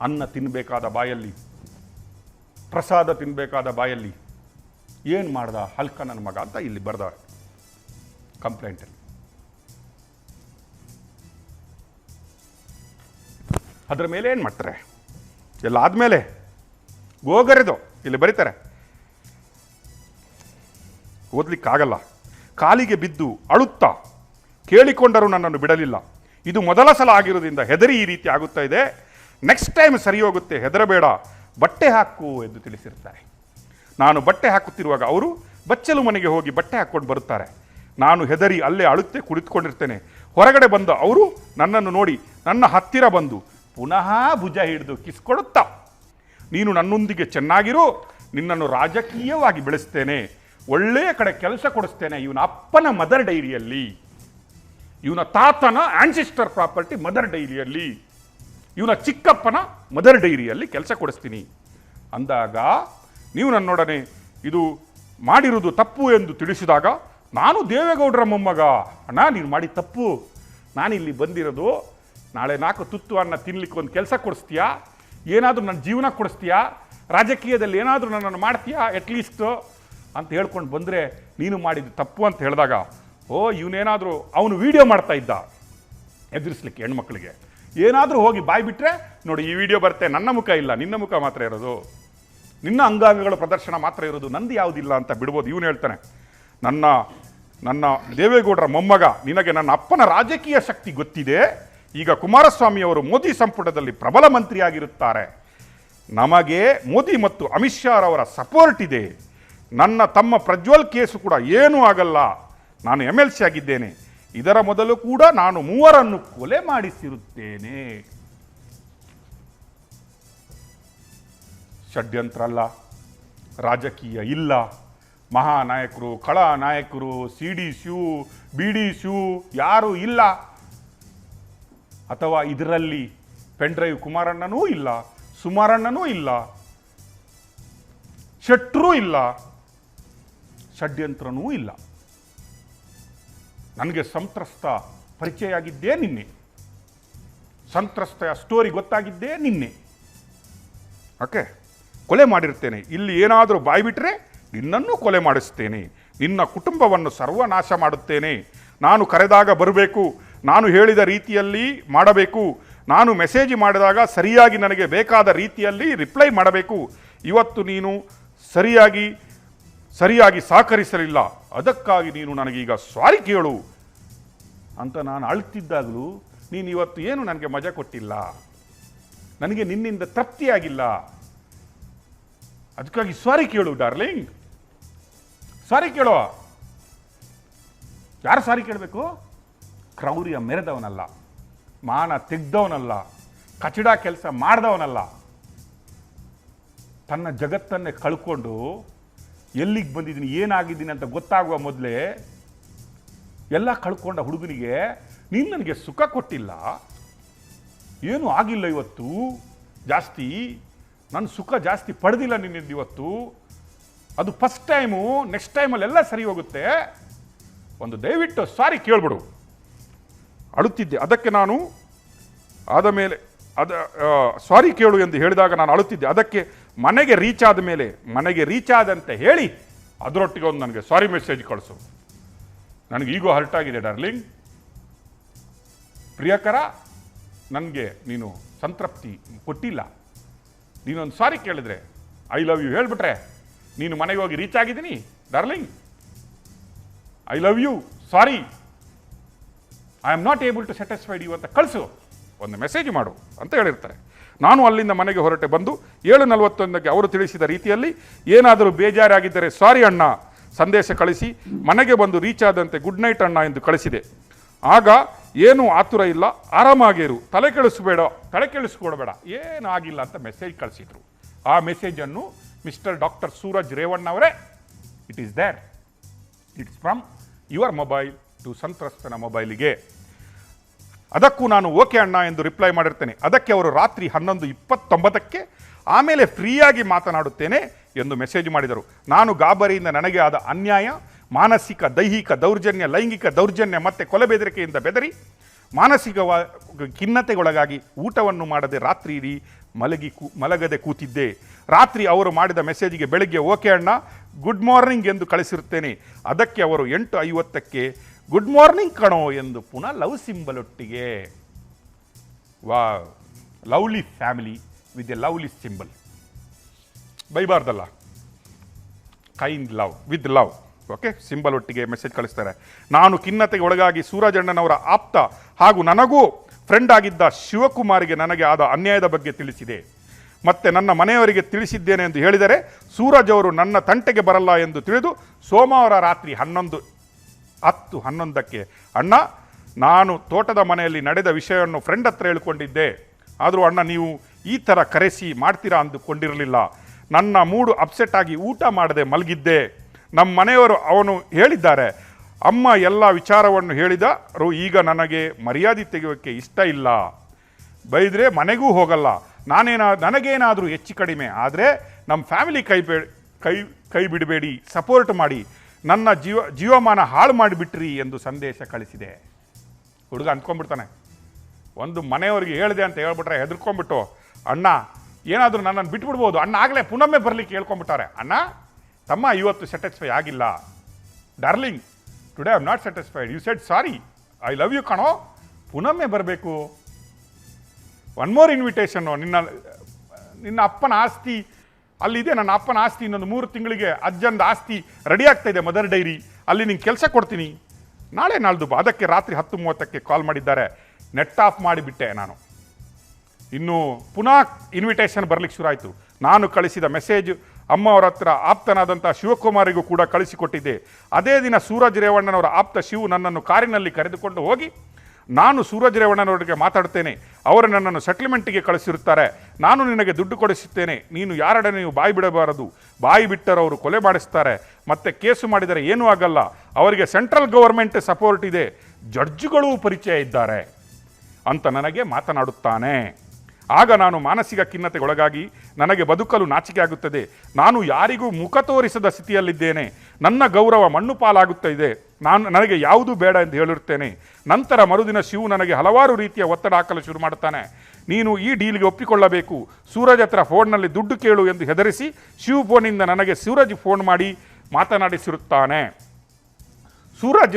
ಅನ್ನ ತಿನ್ನಬೇಕಾದ ಬಾಯಲ್ಲಿ, ಪ್ರಸಾದ ತಿನ್ನಬೇಕಾದ ಬಾಯಲ್ಲಿ ಏನು ಮಾಡ್ದ? ಹಲ್ಕ ನನ್ನ ಮಗ ಅಂತ ಇಲ್ಲಿ ಬರ್ದ ಕಂಪ್ಲೇಂಟಲ್ಲಿ ಅದ್ರ ಮೇಲೆ ಏನು ಮಾಡ್ತಾರೆ? ಎಲ್ಲ ಆದಮೇಲೆ ಗೋಗರೆದು ಇಲ್ಲಿ ಬರೀತಾರೆ. ಓದ್ಲಿಕ್ಕಾಗಲ್ಲ. ಕಾಲಿಗೆ ಬಿದ್ದು ಅಳುತ್ತಾ ಕೇಳಿಕೊಂಡರೂ ನನ್ನನ್ನು ಬಿಡಲಿಲ್ಲ. ಇದು ಮೊದಲ ಸಲ ಆಗಿರೋದ್ರಿಂದ ಹೆದರಿ ಈ ರೀತಿ ಆಗುತ್ತಾ ಇದೆ. ನೆಕ್ಸ್ಟ್ ಟೈಮ್ ಸರಿ ಹೋಗುತ್ತೆ, ಹೆದರಬೇಡ. ಬಟ್ಟೆ ಹಾಕು ಎಂದು ತಿಳಿಸಿರ್ತಾರೆ. ನಾನು ಬಟ್ಟೆ ಹಾಕುತ್ತಿರುವಾಗ ಅವರು ಬಚ್ಚಲು ಮನೆಗೆ ಹೋಗಿ ಬಟ್ಟೆ ಹಾಕ್ಕೊಂಡು ಬರುತ್ತಾರೆ. ನಾನು ಹೆದರಿ ಅಲ್ಲೇ ಅಳುತ್ತೆ, ಕುಳಿತುಕೊಂಡಿರ್ತೇನೆ. ಹೊರಗಡೆ ಬಂದ ಅವರು ನನ್ನನ್ನು ನೋಡಿ ನನ್ನ ಹತ್ತಿರ ಬಂದು ಪುನಃ ಭುಜ ಹಿಡಿದು ಕಿಸ್ಕೊಡುತ್ತಾ ನೀನು ನನ್ನೊಂದಿಗೆ ಚೆನ್ನಾಗಿರು, ನಿನ್ನನ್ನು ರಾಜಕೀಯವಾಗಿ ಬೆಳೆಸ್ತೇನೆ. ಒಳ್ಳೆಯ ಕಡೆ ಕೆಲಸ ಕೊಡಿಸ್ತೇನೆ. ಇವನ ಅಪ್ಪನ ಮದರ್ ಡೈರಿಯಲ್ಲಿ ಇವನ ತಾತನ ಆನ್ಸಿಸ್ಟರ್ ಪ್ರಾಪರ್ಟಿ ಮದರ್ ಡೈರಿಯಲ್ಲಿ ಇವನ ಚಿಕ್ಕಪ್ಪನ ಮದರ್ ಡೈರಿಯಲ್ಲಿ ಕೆಲಸ ಕೊಡಿಸ್ತೀನಿ. ಅಂದಾಗ ನೀವು ನನ್ನೊಡನೆ ಇದು ಮಾಡಿರುವುದು ತಪ್ಪು ಎಂದು ತಿಳಿಸಿದಾಗ ನಾನು ದೇವೇಗೌಡರ ಮೊಮ್ಮಗ. ಅಣ್ಣ, ನೀನು ಮಾಡಿ ತಪ್ಪು. ನಾನಿಲ್ಲಿ ಬಂದಿರೋದು, ನಾಳೆ ನಾಲ್ಕು ತುತ್ತು ಅನ್ನ ತಿನ್ಲಿಕ್ಕೆ ಒಂದು ಕೆಲಸ ಕೊಡಿಸ್ತೀಯಾ? ಏನಾದರೂ ನನ್ನ ಜೀವನ ಕೊಡಿಸ್ತೀಯಾ? ರಾಜಕೀಯದಲ್ಲಿ ಏನಾದರೂ ನನ್ನನ್ನು ಮಾಡ್ತೀಯಾ ಅಟ್ಲೀಸ್ಟು ಅಂತ ಹೇಳ್ಕೊಂಡು ಬಂದರೆ ನೀನು ಮಾಡಿದ್ದು ತಪ್ಪು ಅಂತ ಹೇಳಿದಾಗ ಓ, ಇವನೇನಾದರೂ ಅವನು ವಿಡಿಯೋ ಮಾಡ್ತಾ ಇದ್ದ. ಎದುರಿಸ್ಲಿಕ್ಕೆ ಹೆಣ್ಮಕ್ಳಿಗೆ. ಏನಾದರೂ ಹೋಗಿ ಬಾಯಿ ಬಿಟ್ಟರೆ ನೋಡಿ, ಈ ವಿಡಿಯೋ ಬರುತ್ತೆ, ನನ್ನ ಮುಖ ಇಲ್ಲ, ನಿನ್ನ ಮುಖ ಮಾತ್ರ ಇರೋದು. ನಿನ್ನ ಅಂಗಾಂಗಗಳ ಪ್ರದರ್ಶನ ಮಾತ್ರ ಇರೋದು, ನಂದು ಯಾವುದಿಲ್ಲ ಅಂತ ಬಿಡ್ಬೋದು, ಇವನು ಹೇಳ್ತಾನೆ. ನನ್ನ ನನ್ನ ದೇವೇಗೌಡರ ಮೊಮ್ಮಗ, ನಿನಗೆ ನನ್ನ ಅಪ್ಪನ ರಾಜಕೀಯ ಶಕ್ತಿ ಗೊತ್ತಿದೆ? ಈಗ ಕುಮಾರಸ್ವಾಮಿ ಅವರು ಮೋದಿ ಸಂಪುಟದಲ್ಲಿ ಪ್ರಬಲ ಮಂತ್ರಿಯಾಗಿರುತ್ತಾರೆ. ನಮಗೆ ಮೋದಿ ಮತ್ತು ಅಮಿತ್ ಶಾ ಅವರ ಸಪೋರ್ಟ್ ಇದೆ. ನನ್ನ ತಮ್ಮ ಪ್ರಜ್ವಲ್ ಕೇಸು ಕೂಡ ಏನೂ ಆಗಲ್ಲ. ನಾನು ಎಂ ಎಲ್ ಸಿ ಆಗಿದ್ದೇನೆ. ಇದರ ಮೊದಲು ಕೂಡ ನಾನು ಮೂವರನ್ನು ಕೊಲೆ ಮಾಡಿಸಿರುತ್ತೇನೆ. ಷಡ್ಯಂತ್ರ ಅಲ್ಲ, ರಾಜಕೀಯ ಇಲ್ಲ. ಮಹಾನಾಯಕರು ಕಳ ನಾಯಕರು ಸಿ ಡಿ ಶ್ಯೂ ಬಿ ಡಿ ಶ್ಯೂ ಯಾರೂ ಇಲ್ಲ. ಅಥವಾ ಇದರಲ್ಲಿ ಪೆಂಡ್ರೈವ್ ಕುಮಾರಣ್ಣನೂ ಇಲ್ಲ, ಸುಮಾರಣ್ಣನೂ ಇಲ್ಲ. ಶೆಟ್ರೂ ಇಲ್ಲ, ಷಡ್ಯಂತ್ರನೂ ಇಲ್ಲ. ನನಗೆ ಸಂತ್ರಸ್ತ ಪರಿಚಯ ಆಗಿದ್ದೇ ನಿನ್ನೆ. ಸಂತ್ರಸ್ತೆಯ ಸ್ಟೋರಿ ಗೊತ್ತಾಗಿದ್ದೇ ನಿನ್ನೆ. ಓಕೆ, ಕೊಲೆ ಮಾಡಿರ್ತೇನೆ. ಇಲ್ಲಿ ಏನಾದರೂ ಬಾಯ್ಬಿಟ್ರೆ ನಿನ್ನನ್ನು ಕೊಲೆ ಮಾಡಿಸ್ತೇನೆ. ನಿನ್ನ ಕುಟುಂಬವನ್ನು ಸರ್ವನಾಶ ಮಾಡುತ್ತೇನೆ. ನಾನು ಕರೆದಾಗ ಬರಬೇಕು, ನಾನು ಹೇಳಿದ ರೀತಿಯಲ್ಲಿ ಮಾಡಬೇಕು, ನಾನು ಮೆಸೇಜ್ ಮಾಡಿದಾಗ ಸರಿಯಾಗಿ ನನಗೆ ಬೇಕಾದ ರೀತಿಯಲ್ಲಿ ರಿಪ್ಲೈ ಮಾಡಬೇಕು. ಇವತ್ತು ನೀನು ಸರಿಯಾಗಿ ಸರಿಯಾಗಿ ಸಹಕರಿಸಲಿಲ್ಲ. ಅದಕ್ಕಾಗಿ ನೀನು ನನಗೀಗ ಸಾರಿ ಕೇಳು. ಅಂತ ನಾನು ಅಳ್ತಿದ್ದಾಗಲೂ ನೀನು ಇವತ್ತು ಏನು ನನಗೆ ಮಜಾ ಕೊಟ್ಟಿಲ್ಲ? ನನಗೆ ನಿನ್ನಿಂದ ತೃಪ್ತಿಯಾಗಿಲ್ಲ. ಅದಕ್ಕಾಗಿ ಸಾರಿ ಕೇಳು ಡಾರ್ಲಿಂಗ್ ಸಾರಿ ಕೇಳೋ. ಯಾರು ಸಾರಿ ಕೇಳಬೇಕು? ಕ್ರೌರ್ಯ ಮೆರೆದವನಲ್ಲ. ಮಾನ ತೆಗ್ದವನಲ್ಲ. ಕಚಡ ಕೆಲಸ ಮಾಡಿದವನಲ್ಲ. ತನ್ನ ಜಗತ್ತನ್ನೇ ಕಳ್ಕೊಂಡು ಎಲ್ಲಿಗೆ ಬಂದಿದ್ದೀನಿ, ಏನಾಗಿದ್ದೀನಿ ಅಂತ ಗೊತ್ತಾಗುವ ಮೊದಲೇ ಎಲ್ಲ ಕಳ್ಕೊಂಡ ಹುಡುಗನಿಗೆ, ನೀನು ನನಗೆ ಸುಖ ಕೊಟ್ಟಿಲ್ಲ, ಏನು ಆಗಿಲ್ಲ ಇವತ್ತು, ಜಾಸ್ತಿ ನನ್ನ ಸುಖ ಜಾಸ್ತಿ ಪಡೆದಿಲ್ಲ ನಿನ್ನಿಂದ ಇವತ್ತು, ಅದು ಫಸ್ಟ್ ಟೈಮು ನೆಕ್ಸ್ಟ್ ಟೈಮಲ್ಲೆಲ್ಲ ಸರಿ ಹೋಗುತ್ತೆ. ಒಂದು ದಯವಿಟ್ಟು ಸಾರಿ ಕೇಳ್ಬಿಡು. ಅಳುತ್ತಿದ್ದೆ. ಅದಕ್ಕೆ ನಾನು ಆದ ಮೇಲೆ, ಅದ ಸಾರಿ ಕೇಳು ಎಂದು ಹೇಳಿದಾಗ ನಾನು ಅಳುತ್ತಿದ್ದೆ. ಅದಕ್ಕೆ ಮನೆಗೆ ರೀಚ್ ಆದ ಮೇಲೆ, ಮನೆಗೆ ರೀಚ್ ಆದಂತೆ ಹೇಳಿ, ಅದರೊಟ್ಟಿಗೆ ಒಂದು ನನಗೆ ಸಾರಿ ಮೆಸೇಜ್ ಕಳಿಸು. ನನಗೆ ಈಗೋ ಹರ್ಟ್ ಆಗಿದೆ ಡಾರ್ಲಿಂಗ್ ಪ್ರಿಯಕರ, ನನಗೆ ನೀನು ಸಂತೃಪ್ತಿ ಕೊಟ್ಟಿಲ್ಲ ನೀನೊಂದು ಸಾರಿ ಕೇಳಿದ್ರೆ ಐ ಲವ್ ಯು ಹೇಳಿಬಿಟ್ರೆ, ನೀನು ಮನೆಗೆ ಹೋಗಿ ರೀಚ್ ಆಗಿದ್ದೀನಿ darling I love you sorry I am not able to satisfied you ಅಂತ ಕಳಿಸು. ಒಂದು ಮೆಸೇಜ್ ಮಾಡು ಅಂತ ಹೇಳಿರ್ತಾರೆ. ನಾನು ಅಲ್ಲಿಂದ ಮನೆಗೆ ಹೊರಟೆ ಬಂದು ಏಳು ನಲವತ್ತೊಂದಕ್ಕೆ ಅವರು ತಿಳಿಸಿದ ರೀತಿಯಲ್ಲಿ ಏನಾದರೂ ಬೇಜಾರಾಗಿದ್ದರೆ ಸಾರಿ ಅಣ್ಣ, ಸಂದೇಶ ಕಳಿಸಿ, ಮನೆಗೆ ಬಂದು ರೀಚ್ ಆದಂತೆ ಗುಡ್ ನೈಟ್ ಅಣ್ಣ ಎಂದು ಕಳಿಸಿದೆ. ಆಗ ಏನೂ ಆತುರ ಇಲ್ಲ, ಆರಾಮಾಗಿರು, ತಲೆ ಕೆಳಿಸ್ಬೇಡ ತಲೆ ಕೆಳಿಸ್ಕೊಡ್ಬೇಡ ಏನಾಗಿಲ್ಲ ಅಂತ ಮೆಸೇಜ್ ಕಳಿಸಿದರು. ಆ ಮೆಸೇಜನ್ನು ಮಿಸ್ಟರ್ ಡಾಕ್ಟರ್ ಸೂರಜ್ ರೇವಣ್ಣ ಅವರೇ it is there it's from your mobile to ಸಂತ್ರಸ್ತನ ಮೊಬೈಲಿಗೆ ಅದಕ್ಕೂ ನಾನು ಓಕೆ ಅಣ್ಣ ಎಂದು ರಿಪ್ಲೈ ಮಾಡಿರ್ತೇನೆ. ಅದಕ್ಕೆ ಅವರು ರಾತ್ರಿ ಹನ್ನೊಂದು ಇಪ್ಪತ್ತೊಂಬತ್ತಕ್ಕೆ ಆಮೇಲೆ ಫ್ರೀಯಾಗಿ ಮಾತನಾಡುತ್ತೇನೆ ಎಂದು ಮೆಸೇಜ್ ಮಾಡಿದರು. ನಾನು ಗಾಬರಿಯಿಂದ ನನಗೆ ಆದ ಅನ್ಯಾಯ, ಮಾನಸಿಕ, ದೈಹಿಕ ದೌರ್ಜನ್ಯ, ಲೈಂಗಿಕ ದೌರ್ಜನ್ಯ ಮತ್ತು ಕೊಲೆ ಬೆದರಿಕೆಯಿಂದ ಬೆದರಿ, ಮಾನಸಿಕವ, ಖಿನ್ನತೆಗೊಳಗಾಗಿ ಊಟವನ್ನು ಮಾಡದೆ ರಾತ್ರಿ ಇಡೀ ಮಲಗಿ ಕೂ, ಮಲಗದೆ ಕೂತಿದ್ದೆ. ರಾತ್ರಿ ಅವರು ಮಾಡಿದ ಮೆಸೇಜಿಗೆ ಬೆಳಗ್ಗೆ ಓಕೆ ಅಣ್ಣ ಗುಡ್ ಮಾರ್ನಿಂಗ್ ಎಂದು ಕಳಿಸಿರುತ್ತೇನೆ. ಅದಕ್ಕೆ ಅವರು ಎಂಟು ಐವತ್ತಕ್ಕೆ ಗುಡ್ ಮಾರ್ನಿಂಗ್ ಕಣೋ ಎಂದು ಪುನಃ ಲವ್ ಸಿಂಬಲ್ ಒಟ್ಟಿಗೆ ವಾ, lovely family with a lovely symbol. ಬೈಬಾರ್ದಲ್ಲ? Kind love, with love. Okay? Symbol ಒಟ್ಟಿಗೆ ಮೆಸೇಜ್ ಕಳಿಸ್ತಾರೆ. ನಾನು ಖಿನ್ನತೆಗೆ ಒಳಗಾಗಿ ಸೂರಜಣ್ಣನವರ ಆಪ್ತ ಹಾಗೂ ನನಗೂ ಫ್ರೆಂಡ್ ಆಗಿದ್ದ ಶಿವಕುಮಾರಿಗೆ ನನಗೆ ಆದ ಅನ್ಯಾಯದ ಬಗ್ಗೆ ತಿಳಿಸಿದೆ. ಮತ್ತೆ ನನ್ನ ಮನೆಯವರಿಗೆ ತಿಳಿಸಿದ್ದೇನೆ ಎಂದು ಹೇಳಿದರೆ ಸೂರಜ್ ಅವರು ನನ್ನ ತಂಟೆಗೆ ಬರಲ್ಲ ಎಂದು ತಿಳಿದು ಸೋಮವಾರ ರಾತ್ರಿ ಹನ್ನೊಂದು ಹತ್ತು ಹನ್ನೊಂದಕ್ಕೆ, ಅಣ್ಣ, ನಾನು ತೋಟದ ಮನೆಯಲ್ಲಿ ನಡೆದ ವಿಷಯವನ್ನು ಫ್ರೆಂಡ್ ಹತ್ರ ಹೇಳ್ಕೊಂಡಿದ್ದೆ. ಆದರೂ ಅಣ್ಣ, ನೀವು ಈ ಥರ ಕರೆಸಿ ಮಾಡ್ತೀರಾ ಅಂದುಕೊಂಡಿರಲಿಲ್ಲ. ನನ್ನ ಮೂಡು ಅಪ್ಸೆಟ್ ಆಗಿ ಊಟ ಮಾಡದೆ ಮಲಗಿದ್ದೆ. ನಮ್ಮ ಮನೆಯವರು ಅವನು ಹೇಳಿದ್ದಾರೆ. ಅಮ್ಮ ಎಲ್ಲ ವಿಚಾರವನ್ನು ಹೇಳಿದರು. ಈಗ ನನಗೆ ಮರ್ಯಾದೆ ತೆಗೆಯೋಕ್ಕೆ ಇಷ್ಟ ಇಲ್ಲ. ಬೈದರೆ ಮನೆಗೂ ಹೋಗಲ್ಲ. ನಾನೇನಾ, ನನಗೇನಾದರೂ ಹೆಚ್ಚು ಕಡಿಮೆ. ಆದರೆ ನಮ್ಮ ಫ್ಯಾಮಿಲಿ ಕೈ ಬೇ, ಕೈ ಕೈ ಬಿಡಬೇಡಿ. ಸಪೋರ್ಟ್ ಮಾಡಿ. ನನ್ನ ಜೀವ, ಜೀವಮಾನ ಹಾಳು ಮಾಡಿಬಿಟ್ರಿ ಎಂದು ಸಂದೇಶ ಕಳಿಸಿದೆ. ಹುಡುಗ ಅಂದ್ಕೊಂಡ್ಬಿಡ್ತಾನೆ. ಒಂದು ಮನೆಯವರಿಗೆ ಹೇಳಿದೆ ಅಂತ ಹೇಳ್ಬಿಟ್ರೆ ಹೆದರ್ಕೊಂಡ್ಬಿಟ್ಟು, ಅಣ್ಣ, ಏನಾದರೂ ನನ್ನನ್ನು ಬಿಟ್ಬಿಡ್ಬೋದು. ಅಣ್ಣ ಆಗಲೇ ಪುನೊಮ್ಮೆ ಬರಲಿಕ್ಕೆ ಹೇಳ್ಕೊಂಡ್ಬಿಟ್ಟಾರೆ. ಅಣ್ಣ, ತಮ್ಮ ಇವತ್ತು ಸ್ಯಾಟಿಸ್ಫೈ ಆಗಿಲ್ಲ. Darling today I am not satisfied you said sorry I love you ಕಣೋ. ಪುನೊಮ್ಮೆ ಬರಬೇಕು. ಒನ್ ಮೋರ್ ಇನ್ವಿಟೇಷನ್ನು ನಿನ್ನ ನಿನ್ನ ಅಪ್ಪನ ಆಸ್ತಿ ಅಲ್ಲಿದೆ ನನ್ನ ಅಪ್ಪನ ಆಸ್ತಿ, ಇನ್ನೊಂದು ಮೂರು ತಿಂಗಳಿಗೆ ಅಜ್ಜಂದ ಆಸ್ತಿ ರೆಡಿ ಆಗ್ತಾ ಇದೆ ಮದರ್ ಡೈರಿ ಅಲ್ಲಿ ನಿಂಗೆ ಕೆಲಸ ಕೊಡ್ತೀನಿ. ನಾಳೆ ನಾಳ್ದು ಬಾ. ಅದಕ್ಕೆ ರಾತ್ರಿ ಹತ್ತು ಮೂವತ್ತಕ್ಕೆ ಕಾಲ್ ಮಾಡಿದ್ದಾರೆ. ನೆಟ್ ಆಫ್ ಮಾಡಿಬಿಟ್ಟೆ ನಾನು. ಇನ್ನು ಪುನಃ ಇನ್ವಿಟೇಷನ್ ಬರಲಿಕ್ಕೆ ಶುರು ಆಯಿತು. ನಾನು ಕಳಿಸಿದ ಮೆಸೇಜ್ ಅಮ್ಮ ಅವರ ಹತ್ರ ಆಪ್ತನಾದಂಥ ಶಿವಕುಮಾರಿಗೂ ಕೂಡ ಕಳಿಸಿಕೊಟ್ಟಿದ್ದೆ. ಅದೇ ದಿನ ಸೂರಜ್ ರೇವಣ್ಣನವರ ಆಪ್ತ ಶಿವು ನನ್ನನ್ನು ಕಾರಿನಲ್ಲಿ ಕರೆದುಕೊಂಡು ಹೋಗಿ ನಾನು ಸೂರಜ್ ರೇವಣ್ಣನವರಿಗೆ ಮಾತಾಡ್ತೇನೆ. ಅವರು ನನ್ನನ್ನು ಸೆಟ್ಲ್ಮೆಂಟಿಗೆ ಕಳಿಸಿರುತ್ತಾರೆ. ನಾನು ನಿನಗೆ ದುಡ್ಡು ಕೊಡಿಸುತ್ತೇನೆ. ನೀನು ಯಾರಡೆ ನೀವು ಬಾಯಿ ಬಿಡಬಾರದು. ಬಾಯಿ ಬಿಟ್ಟರೆ ಅವರು ಕೊಲೆ ಮಾಡಿಸ್ತಾರೆ. ಮತ್ತೆ ಕೇಸು ಮಾಡಿದರೆ ಏನೂ ಆಗಲ್ಲ. ಅವರಿಗೆ ಸೆಂಟ್ರಲ್ ಗೌರ್ಮೆಂಟ್ ಸಪೋರ್ಟ್ ಇದೆ. ಜಡ್ಜ್ಗಳೂ ಪರಿಚಯ ಇದ್ದಾರೆ. ಅಂತ ನನಗೆ ಮಾತನಾಡುತ್ತಾನೆ. ಆಗ ನಾನು ಮಾನಸಿಕ ಖಿನ್ನತೆಗೊಳಗಾಗಿ ನನಗೆ ಬದುಕಲು ನಾಚಿಕೆ ಆಗುತ್ತದೆ. ನಾನು ಯಾರಿಗೂ ಮುಖ ತೋರಿಸದ ಸ್ಥಿತಿಯಲ್ಲಿದ್ದೇನೆ. ನನ್ನ ಗೌರವ ಮಣ್ಣು ಪಾಲಾಗುತ್ತಾ ಇದೆ. ನಾನು, ನನಗೆ ಯಾವುದೂ ಬೇಡ ಎಂದು ಹೇಳಿರುತ್ತೇನೆ ನಂತರ ಮರುದಿನ ಶಿವು ನನಗೆ ಹಲವಾರು ರೀತಿಯ ಒತ್ತಡ ಹಾಕಲು ಶುರು ಮಾಡುತ್ತಾನೆ. ನೀನು ಈ ಡೀಲ್ಗೆ ಒಪ್ಪಿಕೊಳ್ಳಬೇಕು. ಸೂರಜ್ ಹತ್ರ ಫೋನ್ನಲ್ಲಿ ದುಡ್ಡು ಕೇಳು ಎಂದು ಹೆದರಿಸಿ ಶಿವ್ ಫೋನಿಂದ ನನಗೆ ಸೂರಜ್ ಫೋನ್ ಮಾಡಿ ಮಾತನಾಡಿಸಿರುತ್ತಾನೆ. ಸೂರಜ್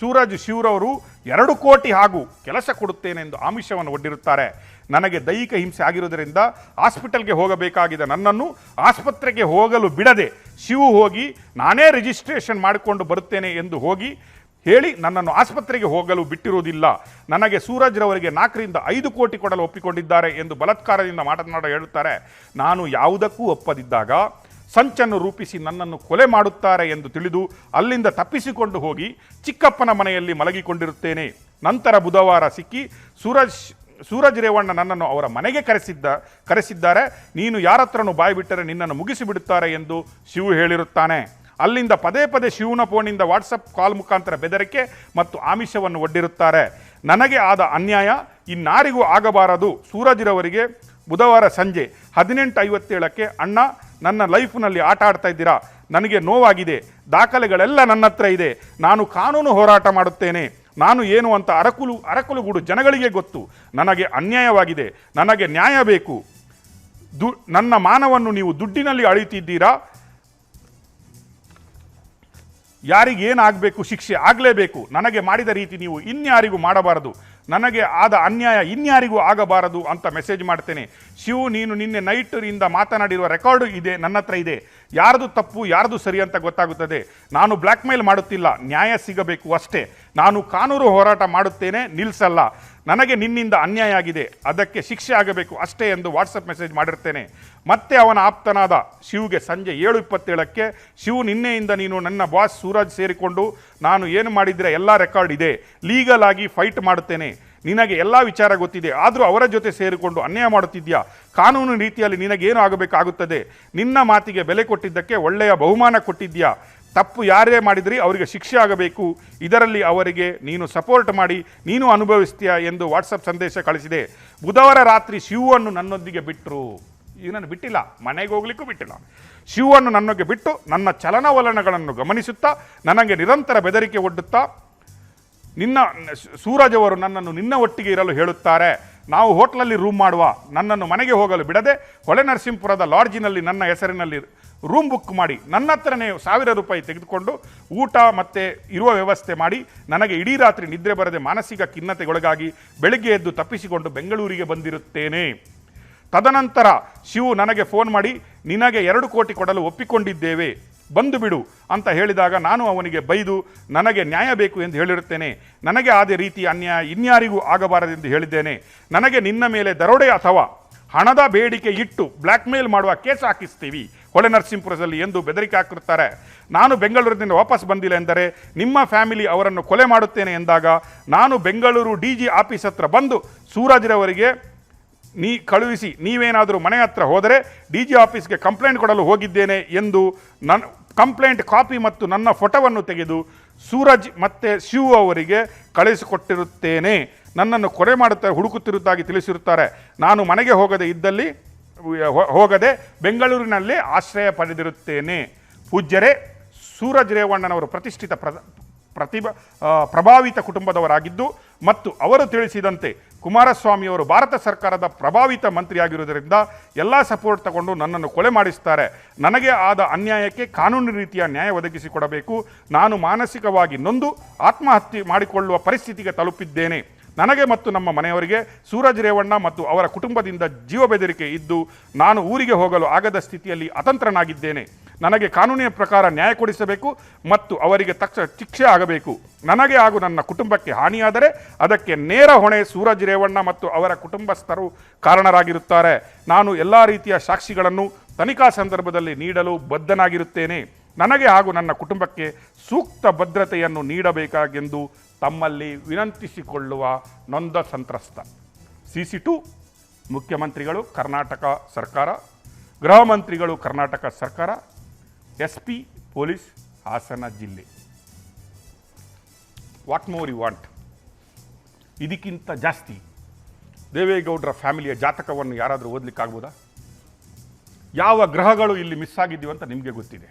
ಸೂರಜ್ ಶಿವರವರು ಎರಡು ಕೋಟಿ ಹಾಗೂ ಕೆಲಸ ಕೊಡುತ್ತೇನೆ ಎಂದು ಆಮಿಷವನ್ನು ಒಡ್ಡಿರುತ್ತಾರೆ. ನನಗೆ ದೈಹಿಕ ಹಿಂಸೆ ಆಗಿರುವುದರಿಂದ ಹಾಸ್ಪಿಟಲ್ಗೆ ಹೋಗಬೇಕಾಗಿದೆ. ನನ್ನನ್ನು ಆಸ್ಪತ್ರೆಗೆ ಹೋಗಲು ಬಿಡದೆ ಶಿವು ಹೋಗಿ ನಾನೇ ರಿಜಿಸ್ಟ್ರೇಷನ್ ಮಾಡಿಕೊಂಡು ಬರುತ್ತೇನೆ ಎಂದು ಹೋಗಿ ಹೇಳಿ ನನ್ನನ್ನು ಆಸ್ಪತ್ರೆಗೆ ಹೋಗಲು ಬಿಟ್ಟಿರುವುದಿಲ್ಲ. ನನಗೆ ಸೂರಜ್ ರವರಿಗೆ ನಾಲ್ಕರಿಂದ ಐದು ಕೋಟಿ ಕೊಡಲು ಒಪ್ಪಿಕೊಂಡಿದ್ದಾರೆ ಎಂದು ಬಲತ್ಕಾರದಿಂದ ಮಾತನಾಡ ಹೇಳುತ್ತಾರೆ. ನಾನು ಯಾವುದಕ್ಕೂ ಒಪ್ಪದಿದ್ದಾಗ ಸಂಚನ್ನು ರೂಪಿಸಿ ನನ್ನನ್ನು ಕೊಲೆ ಮಾಡುತ್ತಾರೆ ಎಂದು ತಿಳಿದು ಅಲ್ಲಿಂದ ತಪ್ಪಿಸಿಕೊಂಡು ಹೋಗಿ ಚಿಕ್ಕಪ್ಪನ ಮನೆಯಲ್ಲಿ ಮಲಗಿಕೊಂಡಿರುತ್ತೇನೆ. ನಂತರ ಬುಧವಾರ ಸಿಕ್ಕಿ ಸೂರಜ್ ಸೂರಜ್ ರೇವಣ್ಣ ನನ್ನನ್ನು ಅವರ ಮನೆಗೆ ಕರೆಸಿದ್ದ, ಕರೆಸಿದ್ದಾರೆ. ನೀನು ಯಾರ ಹತ್ರನೂ ಬಾಯಿ ಬಿಟ್ಟರೆ ನಿನ್ನನ್ನು ಮುಗಿಸಿಬಿಡುತ್ತಾರೆ ಎಂದು ಶಿವು ಹೇಳಿರುತ್ತಾನೆ. ಅಲ್ಲಿಂದ ಪದೇ ಪದೇ ಶಿವನ ಫೋನಿಂದ ವಾಟ್ಸಪ್ ಕಾಲ್ ಮುಖಾಂತರ ಬೆದರಿಕೆ ಮತ್ತು ಆಮಿಷವನ್ನು ಒಡ್ಡಿರುತ್ತಾರೆ. ನನಗೆ ಆದ ಅನ್ಯಾಯ ಇನ್ನಾರಿಗೂ ಆಗಬಾರದು. ಸೂರಜ್ರವರಿಗೆ ಬುಧವಾರ ಸಂಜೆ ಹದಿನೆಂಟು ಐವತ್ತೇಳಕ್ಕೆ ಅಣ್ಣ ನನ್ನ ಲೈಫ್ನಲ್ಲಿ ಆಟ ಆಡ್ತಾ ಇದ್ದೀರಾ? ನನಗೆ ನೋವಾಗಿದೆ. ದಾಖಲೆಗಳೆಲ್ಲ ನನ್ನ ಹತ್ರ ಇದೆ. ನಾನು ಕಾನೂನು ಹೋರಾಟ ಮಾಡುತ್ತೇನೆ. ನಾನು ಏನು ಅಂತ ಅರಕುಲು, ಅರಕುಲುಗೂಡು ಜನಗಳಿಗೆ ಗೊತ್ತು. ನನಗೆ ಅನ್ಯಾಯವಾಗಿದೆ. ನನಗೆ ನ್ಯಾಯ ಬೇಕು. ದು, ನನ್ನ ಮಾನವನ್ನು ನೀವು ದುಡ್ಡಿನಲ್ಲಿ ಅಳಿತಿದ್ದೀರಾ ಯಾರಿಗೇನಾಗಬೇಕು, ಶಿಕ್ಷೆ ಆಗಲೇಬೇಕು? ನನಗೆ ಮಾಡಿದ ರೀತಿ ನೀವು ಇನ್ಯಾರಿಗೂ ಮಾಡಬಾರದು. ನನಗೆ ಆದ ಅನ್ಯಾಯ ಇನ್ಯಾರಿಗೂ ಆಗಬಾರದು ಅಂತ ಮೆಸೇಜ್ ಮಾಡ್ತೇನೆ. ಶಿವು, ನೀನು ನಿನ್ನೆ ನೈಟ್ನಿಂದ ಮಾತನಾಡಿರುವ ರೆಕಾರ್ಡು ಇದೆ, ನನ್ನ ಹತ್ರ ಇದೆ. ಯಾರ್ದು ತಪ್ಪು, ಯಾರ್ದು ಸರಿ ಅಂತ ಗೊತ್ತಾಗುತ್ತದೆ. ನಾನು ಬ್ಲ್ಯಾಕ್ ಮೇಲ್ ಮಾಡುತ್ತಿಲ್ಲ, ನ್ಯಾಯ ಸಿಗಬೇಕು ಅಷ್ಟೇ. ನಾನು ಕಾನೂರು ಹೋರಾಟ ಮಾಡುತ್ತೇನೆ ನಿಲ್ಲಿಸಲ್ಲ ನನಗೆ ನಿನ್ನಿಂದ ಅನ್ಯಾಯ ಆಗಿದೆ, ಅದಕ್ಕೆ ಶಿಕ್ಷೆ ಆಗಬೇಕು ಅಷ್ಟೇ ಎಂದು ವಾಟ್ಸಪ್ ಮೆಸೇಜ್ ಮಾಡಿರ್ತೇನೆ. ಮತ್ತೆ ಅವನ ಆಪ್ತನಾದ ಶಿವ್ಗೆ ಸಂಜೆ ಏಳು ಇಪ್ಪತ್ತೇಳಕ್ಕೆ, ಶಿವ್, ನಿನ್ನೆಯಿಂದ ನೀನು ನನ್ನ ಬಾಸ್ ಸೂರಜ್ ಸೇರಿಕೊಂಡು ನಾನು ಏನು ಮಾಡಿದರೆ ಎಲ್ಲ ರೆಕಾರ್ಡ್ ಇದೆ, ಲೀಗಲ್ ಆಗಿ ಫೈಟ್ ಮಾಡುತ್ತೇನೆ. ನಿನಗೆ ಎಲ್ಲ ವಿಚಾರ ಗೊತ್ತಿದೆ, ಆದರೂ ಅವರ ಜೊತೆ ಸೇರಿಕೊಂಡು ಅನ್ಯಾಯ ಮಾಡುತ್ತಿದ್ಯಾ ಕಾನೂನು ರೀತಿಯಲ್ಲಿ ನಿನಗೇನು ಆಗಬೇಕಾಗುತ್ತದೆ? ನಿನ್ನ ಮಾತಿಗೆ ಬೆಲೆ ಕೊಟ್ಟಿದ್ದಕ್ಕೆ ಒಳ್ಳೆಯ ಬಹುಮಾನ ಕೊಟ್ಟಿದ್ಯಾ ತಪ್ಪು ಯಾರೇ ಮಾಡಿದ್ರಿ ಅವರಿಗೆ ಶಿಕ್ಷೆ ಆಗಬೇಕು. ಇದರಲ್ಲಿ ಅವರಿಗೆ ನೀನು ಸಪೋರ್ಟ್ ಮಾಡಿ, ನೀನು ಅನುಭವಿಸ್ತೀಯಾ ಎಂದು ವಾಟ್ಸಪ್ ಸಂದೇಶ ಕಳಿಸಿದೆ. ಬುಧವಾರ ರಾತ್ರಿ ಶಿವನ್ನು ನನ್ನೊಂದಿಗೆ ಬಿಟ್ಟರು ಇದನ್ನು ಬಿಟ್ಟಿಲ್ಲ, ಮನೆಗೆ ಹೋಗ್ಲಿಕ್ಕೂ ಬಿಟ್ಟಿಲ್ಲ. ಶಿವನ್ನು ನನ್ನೊಗೆ ಬಿಟ್ಟು ನನ್ನ ಚಲನವಲನಗಳನ್ನು ಗಮನಿಸುತ್ತಾ, ನನಗೆ ನಿರಂತರ ಬೆದರಿಕೆ ಒಡ್ಡುತ್ತಾ, ನಿನ್ನ ಸೂರಜ್ ಅವರು ನನ್ನನ್ನು ನಿನ್ನ ಒಟ್ಟಿಗೆ ಇರಲು ಹೇಳುತ್ತಾರೆ. ನಾವು ಹೋಟ್ಲಲ್ಲಿ ರೂಮ್ ಮಾಡುವ. ನನ್ನನ್ನು ಮನೆಗೆ ಹೋಗಲು ಬಿಡದೆ, ಹೊಳೆ ನರಸಿಂಹಪುರದ ಲಾಡ್ಜಿನಲ್ಲಿ ನನ್ನ ಹೆಸರಿನಲ್ಲಿ ರೂಮ್ ಬುಕ್ ಮಾಡಿ ನನ್ನ ಹತ್ರನೇ ಸಾವಿರ ರೂಪಾಯಿ ತೆಗೆದುಕೊಂಡು ಊಟ ಮತ್ತು ಇರುವ ವ್ಯವಸ್ಥೆ ಮಾಡಿ ನನಗೆ ಇಡೀ ರಾತ್ರಿ ನಿದ್ರೆ ಬರದೆ ಮಾನಸಿಕ ಖಿನ್ನತೆಗೊಳಗಾಗಿ ಬೆಳಗ್ಗೆ ಎದ್ದು ತಪ್ಪಿಸಿಕೊಂಡು ಬೆಂಗಳೂರಿಗೆ ಬಂದಿರುತ್ತೇನೆ. ತದನಂತರ ಶಿವು ನನಗೆ ಫೋನ್ ಮಾಡಿ, ನಿನಗೆ ಎರಡು ಕೋಟಿ ಕೊಡಲು ಒಪ್ಪಿಕೊಂಡಿದ್ದೇವೆ, ಬಂದು ಬಿಡು ಅಂತ ಹೇಳಿದಾಗ ನಾನು ಅವನಿಗೆ ಬೈದು, ನನಗೆ ನ್ಯಾಯ ಬೇಕು ಎಂದು ಹೇಳಿರುತ್ತೇನೆ. ನನಗೆ ಆದ ರೀತಿ ಅನ್ಯಾಯ ಇನ್ಯಾರಿಗೂ ಆಗಬಾರದೆಂದು ಹೇಳಿದ್ದೇನೆ. ನನಗೆ ನಿನ್ನ ಮೇಲೆ ದರೋಡೆ ಅಥವಾ ಹಣದ ಬೇಡಿಕೆ ಇಟ್ಟು ಬ್ಲ್ಯಾಕ್ಮೇಲ್ ಮಾಡುವ ಕೇಸ್ ಹಾಕಿಸ್ತೀವಿ. ಹೊಳೆ ನರಸಿಂಹಪುರದಲ್ಲಿ ಎಂದು ಬೆದರಿಕೆ ಹಾಕಿರುತ್ತಾರೆ. ನಾನು ಬೆಂಗಳೂರಿನಿಂದ ವಾಪಸ್ ಬಂದಿಲ್ಲ ಎಂದರೆ ನಿಮ್ಮ ಫ್ಯಾಮಿಲಿ ಅವರನ್ನು ಕೊಲೆ ಮಾಡುತ್ತೇನೆ ಎಂದಾಗ ನಾನು ಬೆಂಗಳೂರು ಡಿ ಜಿ ಆಫೀಸ್ ಹತ್ರ ಬಂದು ಸೂರಜ್ರವರಿಗೆ ನೀ ಕಳುಹಿಸಿ, ನೀವೇನಾದರೂ ಮನೆ ಹತ್ರ ಹೋದರೆ ಡಿ ಜಿ ಆಫೀಸ್ಗೆ ಕಂಪ್ಲೇಂಟ್ ಕೊಡಲು ಹೋಗಿದ್ದೇನೆ ಎಂದು ನನ್ನ ಕಂಪ್ಲೇಂಟ್ ಕಾಪಿ ಮತ್ತು ನನ್ನ ಫೋಟೋವನ್ನು ತೆಗೆದು ಸೂರಜ್ ಮತ್ತು ಶಿವು ಅವರಿಗೆ ಕಳಿಸಿಕೊಟ್ಟಿರುತ್ತೇನೆ. ನನ್ನನ್ನು ಕೊರೆ ಮಾಡುತ್ತಾ ಹುಡುಕುತ್ತಿರುವುದಾಗಿ ತಿಳಿಸಿರುತ್ತಾರೆ. ನಾನು ಮನೆಗೆ ಹೋಗದೆ ಇದ್ದಲ್ಲಿ ಹೋಗದೆ ಬೆಂಗಳೂರಿನಲ್ಲಿ ಆಶ್ರಯ ಪಡೆದಿರುತ್ತೇನೆ. ಪೂಜ್ಯರೇ, ಸೂರಜ್ ರೇವಣ್ಣನವರು ಪ್ರತಿಷ್ಠಿತ ಪ್ರ ಪ್ರತಿಭ ಪ್ರಭಾವಿತ ಕುಟುಂಬದವರಾಗಿದ್ದು ಮತ್ತು ಅವರು ತಿಳಿಸಿದಂತೆ ಕುಮಾರಸ್ವಾಮಿಯವರು ಭಾರತ ಸರ್ಕಾರದ ಪ್ರಭಾವಿತ ಮಂತ್ರಿಯಾಗಿರುವುದರಿಂದ ಎಲ್ಲ ಸಪೋರ್ಟ್ ತಗೊಂಡು ನನ್ನನ್ನು ಕೊಲೆ ಮಾಡಿಸ್ತಾರೆ. ನನಗೆ ಆದ ಅನ್ಯಾಯಕ್ಕೆ ಕಾನೂನು ರೀತಿಯ ನ್ಯಾಯ ಒದಗಿಸಿಕೊಡಬೇಕು. ನಾನು ಮಾನಸಿಕವಾಗಿ ನೊಂದು ಆತ್ಮಹತ್ಯೆ ಮಾಡಿಕೊಳ್ಳುವ ಪರಿಸ್ಥಿತಿಗೆ ತಲುಪಿದ್ದೇನೆ. ನನಗೆ ಮತ್ತು ನಮ್ಮ ಮನೆಯವರಿಗೆ ಸೂರಜ್ ರೇವಣ್ಣ ಮತ್ತು ಅವರ ಕುಟುಂಬದಿಂದ ಜೀವ ಬೆದರಿಕೆ ಇದ್ದು ನಾನು ಊರಿಗೆ ಹೋಗಲು ಆಗದ ಸ್ಥಿತಿಯಲ್ಲಿ ಅತಂತ್ರನಾಗಿದ್ದೇನೆ. ನನಗೆ ಕಾನೂನಿನ ಪ್ರಕಾರ ನ್ಯಾಯ ಕೊಡಿಸಬೇಕು ಮತ್ತು ಅವರಿಗೆ ತಕ್ಷಣ ಶಿಕ್ಷೆ ಆಗಬೇಕು. ನನಗೆ ಹಾಗೂ ನನ್ನ ಕುಟುಂಬಕ್ಕೆ ಹಾನಿಯಾದರೆ ಅದಕ್ಕೆ ನೇರ ಹೊಣೆ ಸೂರಜ್ ರೇವಣ್ಣ ಮತ್ತು ಅವರ ಕುಟುಂಬಸ್ಥರು ಕಾರಣರಾಗಿರುತ್ತಾರೆ. ನಾನು ಎಲ್ಲ ರೀತಿಯ ಸಾಕ್ಷಿಗಳನ್ನು ತನಿಖಾ ಸಂದರ್ಭದಲ್ಲಿ ನೀಡಲು ಬದ್ಧನಾಗಿರುತ್ತೇನೆ. ನನಗೆ ಹಾಗೂ ನನ್ನ ಕುಟುಂಬಕ್ಕೆ ಸೂಕ್ತ ಭದ್ರತೆಯನ್ನು ನೀಡಬೇಕಾಗೆಂದು ತಮ್ಮಲ್ಲಿ ವಿನಂತಿಸಿಕೊಳ್ಳುವ ನೊಂದ ಸಂತ್ರಸ್ತ. ಸಿ ಸಿ ಟು ಮುಖ್ಯಮಂತ್ರಿಗಳು ಕರ್ನಾಟಕ ಸರ್ಕಾರ, ಗೃಹ ಮಂತ್ರಿಗಳು ಕರ್ನಾಟಕ ಸರ್ಕಾರ ಎಸ್ ಪಿ ಪೊಲೀಸ್, ಹಾಸನ ಜಿಲ್ಲೆ. ವಾಟ್ ಮೋರ್ ಯು ವಾಂಟ್ ಇದಕ್ಕಿಂತ ಜಾಸ್ತಿ ದೇವೇಗೌಡರ ಫ್ಯಾಮಿಲಿಯ ಜಾತಕವನ್ನು ಯಾರಾದರೂ ಓದಲಿಕ್ಕಾಗ್ಬೋದಾ ಯಾವ ಗ್ರಹಗಳು ಇಲ್ಲಿ ಮಿಸ್ ಆಗಿದ್ದೀವಿ ಅಂತ ನಿಮಗೆ ಗೊತ್ತಿದೆ.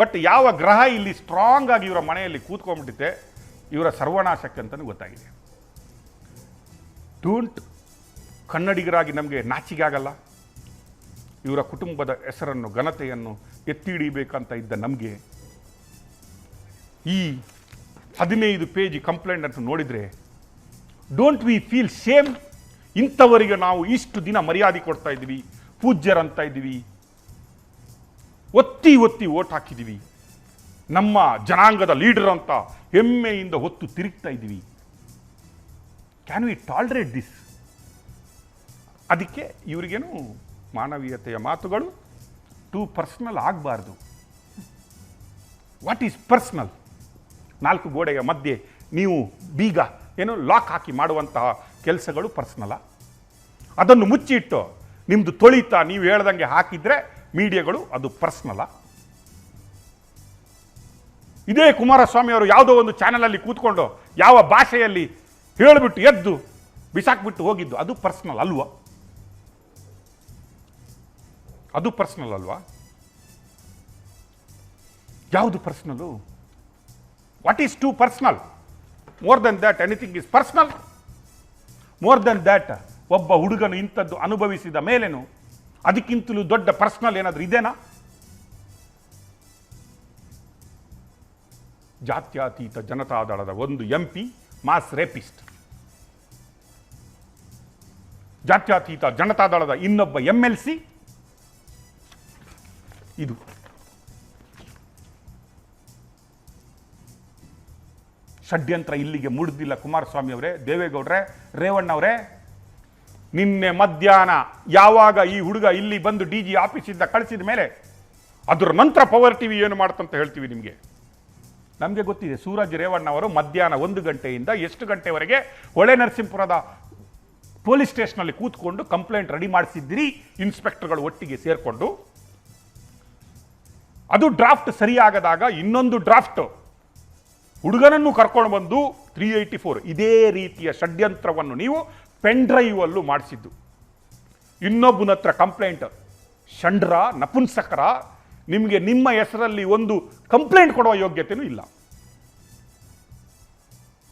ಬಟ್ ಯಾವ ಗ್ರಹ ಇಲ್ಲಿ ಸ್ಟ್ರಾಂಗ್ ಆಗಿ ಇವರ ಮನೆಯಲ್ಲಿ ಕೂತ್ಕೊಂಡ್ಬಿಟ್ಟಿದೆ? ಇವರ ಸರ್ವನಾಶಕ್ಕೆ ಅಂತಲೂ ಗೊತ್ತಾಗಿದೆ. ಡೋಂಟ್ ಕನ್ನಡಿಗರಾಗಿ ನಮಗೆ ನಾಚಿಗೆ ಆಗಲ್ಲ ಇವರ ಕುಟುಂಬದ ಹೆಸರನ್ನು, ಘನತೆಯನ್ನು ಎತ್ತಿ ಹಿಡಿಬೇಕಂತ ಇದ್ದ ನಮಗೆ ಈ ಹದಿನೈದು ಪೇಜ್ ಕಂಪ್ಲೇಂಟ್ ಅಂತ ನೋಡಿದರೆ ಡೋಂಟ್ ವಿ ಫೀಲ್ ಸೇಮ್ ಇಂಥವರಿಗೆ ನಾವು ಇಷ್ಟು ದಿನ ಮರ್ಯಾದೆ ಕೊಡ್ತಾ ಇದ್ದೀವಿ, ಪೂಜ್ಯರಂತ ಇದ್ದೀವಿ, ಒತ್ತಿ ಒತ್ತಿ ಓಟ್ ಹಾಕಿದ್ದೀವಿ. ನಮ್ಮ ಜನಾಂಗದ ಲೀಡರ್ ಅಂತ ಹೆಮ್ಮೆಯಿಂದ ಹೊತ್ತು ತಿರುಗ್ತಾ ಇದ್ದೀವಿ. ಕ್ಯಾನ್ ವಿ ಟಾಲ್ರೇಟ್ ದಿಸ್ ಅದಕ್ಕೆ ಇವರಿಗೇನು ಮಾನವೀಯತೆಯ ಮಾತುಗಳು ಟೂ ಪರ್ಸ್ನಲ್ ಆಗಬಾರ್ದು. ವಾಟ್ ಈಸ್ ಪರ್ಸ್ನಲ್ ನಾಲ್ಕು ಗೋಡೆಯ ಮಧ್ಯೆ ನೀವು ಬೀಗ, ಏನು ಲಾಕ್ ಹಾಕಿ ಮಾಡುವಂತಹ ಕೆಲಸಗಳು ಪರ್ಸ್ನಲ್ಲ ಅದನ್ನು ಮುಚ್ಚಿಟ್ಟು ನಿಮ್ಮದು ತೊಳಿತ ನೀವು ಹೇಳ್ದಂಗೆ ಹಾಕಿದರೆ ಮೀಡಿಯಾಗಳು ಅದು ಪರ್ಸ್ನಲ್ಲ ಇದೇ ಕುಮಾರಸ್ವಾಮಿ ಅವರು ಯಾವುದೋ ಒಂದು ಚಾನಲಲ್ಲಿ ಕೂತ್ಕೊಂಡು ಯಾವ ಭಾಷೆಯಲ್ಲಿ ಹೇಳಿಬಿಟ್ಟು ಎದ್ದು ಬಿಸಾಕ್ಬಿಟ್ಟು ಹೋಗಿದ್ದು, ಅದು ಪರ್ಸ್ನಲ್ ಅಲ್ವಾ? ಅದು ಪರ್ಸ್ನಲ್ ಅಲ್ವಾ? ಯಾವುದು personal? What is too personal more than that anything is personal more than that ಒಬ್ಬ ಹುಡುಗನು ಇಂಥದ್ದು ಅನುಭವಿಸಿದ ಮೇಲೇನು ಅದಕ್ಕಿಂತಲೂ ದೊಡ್ಡ ಪರ್ಸ್ನಲ್ ಏನಾದರೂ ಇದೇನಾ? ಜಾತ್ಯತೀತ ಜನತಾದಳದ ಒಂದು ಎಂ ಪಿ ಮಾಸ್ ರೇಪಿಸ್ಟ್ ಜಾತ್ಯತೀತ ಜನತಾದಳದ ಇನ್ನೊಬ್ಬ ಎಂ ಎಲ್ ಸಿ ಇದು. ಷಡ್ಯಂತ್ರ ಇಲ್ಲಿಗೆ ಮುಡಿದಿಲ್ಲ ಕುಮಾರಸ್ವಾಮಿ ಅವರೇ, ದೇವೇಗೌಡ್ರೆ, ರೇವಣ್ಣ ಅವರೇ. ನಿನ್ನೆ ಮಧ್ಯಾಹ್ನ ಯಾವಾಗ ಈ ಹುಡುಗ ಇಲ್ಲಿ ಬಂದು ಡಿ ಜಿ ಆಫೀಸಿಂದ ಕಳಿಸಿದ ಮೇಲೆ ಅದರ ನಂತರ ಪವರ್ ಟಿವಿ ಏನು ಮಾಡ್ತಂತ ಹೇಳ್ತೀವಿ ನಿಮಗೆ? ನಮಗೆ ಗೊತ್ತಿದೆ, ಸೂರಜ್ ರೇವಣ್ಣ ಅವರು ಮಧ್ಯಾಹ್ನ ಒಂದು ಗಂಟೆಯಿಂದ ಎಷ್ಟು ಗಂಟೆವರೆಗೆ ಹೊಳೆ ನರಸಿಂಹಪುರದ ಪೊಲೀಸ್ ಸ್ಟೇಷನಲ್ಲಿ ಕೂತ್ಕೊಂಡು ಕಂಪ್ಲೇಂಟ್ ರೆಡಿ ಮಾಡಿಸಿದ್ದೀರಿ, ಇನ್ಸ್ಪೆಕ್ಟರ್ಗಳು ಒಟ್ಟಿಗೆ ಸೇರಿಕೊಂಡು? ಅದು ಡ್ರಾಫ್ಟ್ ಸರಿಯಾಗದಾಗ ಇನ್ನೊಂದು ಡ್ರಾಫ್ಟ್. ಹುಡುಗನನ್ನು ಕರ್ಕೊಂಡು ಬಂದು ತ್ರೀ ಏಯ್ಟಿ ಫೋರ್, ಇದೇ ರೀತಿಯ ಷಡ್ಯಂತ್ರವನ್ನು ನೀವು ಪೆನ್ ಡ್ರೈವ್ ಅಲ್ಲೂ ಮಾಡಿಸಿದ್ದು. ಇನ್ನೊಬ್ಬನ ಹತ್ರ ಕಂಪ್ಲೇಂಟ್, ಷಂಡ್ರ, ನಪುಂಸಕರ ನಿಮಗೆ ನಿಮ್ಮ ಹೆಸರಲ್ಲಿ ಒಂದು ಕಂಪ್ಲೇಂಟ್ ಕೊಡುವ ಯೋಗ್ಯತೆಯೂ ಇಲ್ಲ.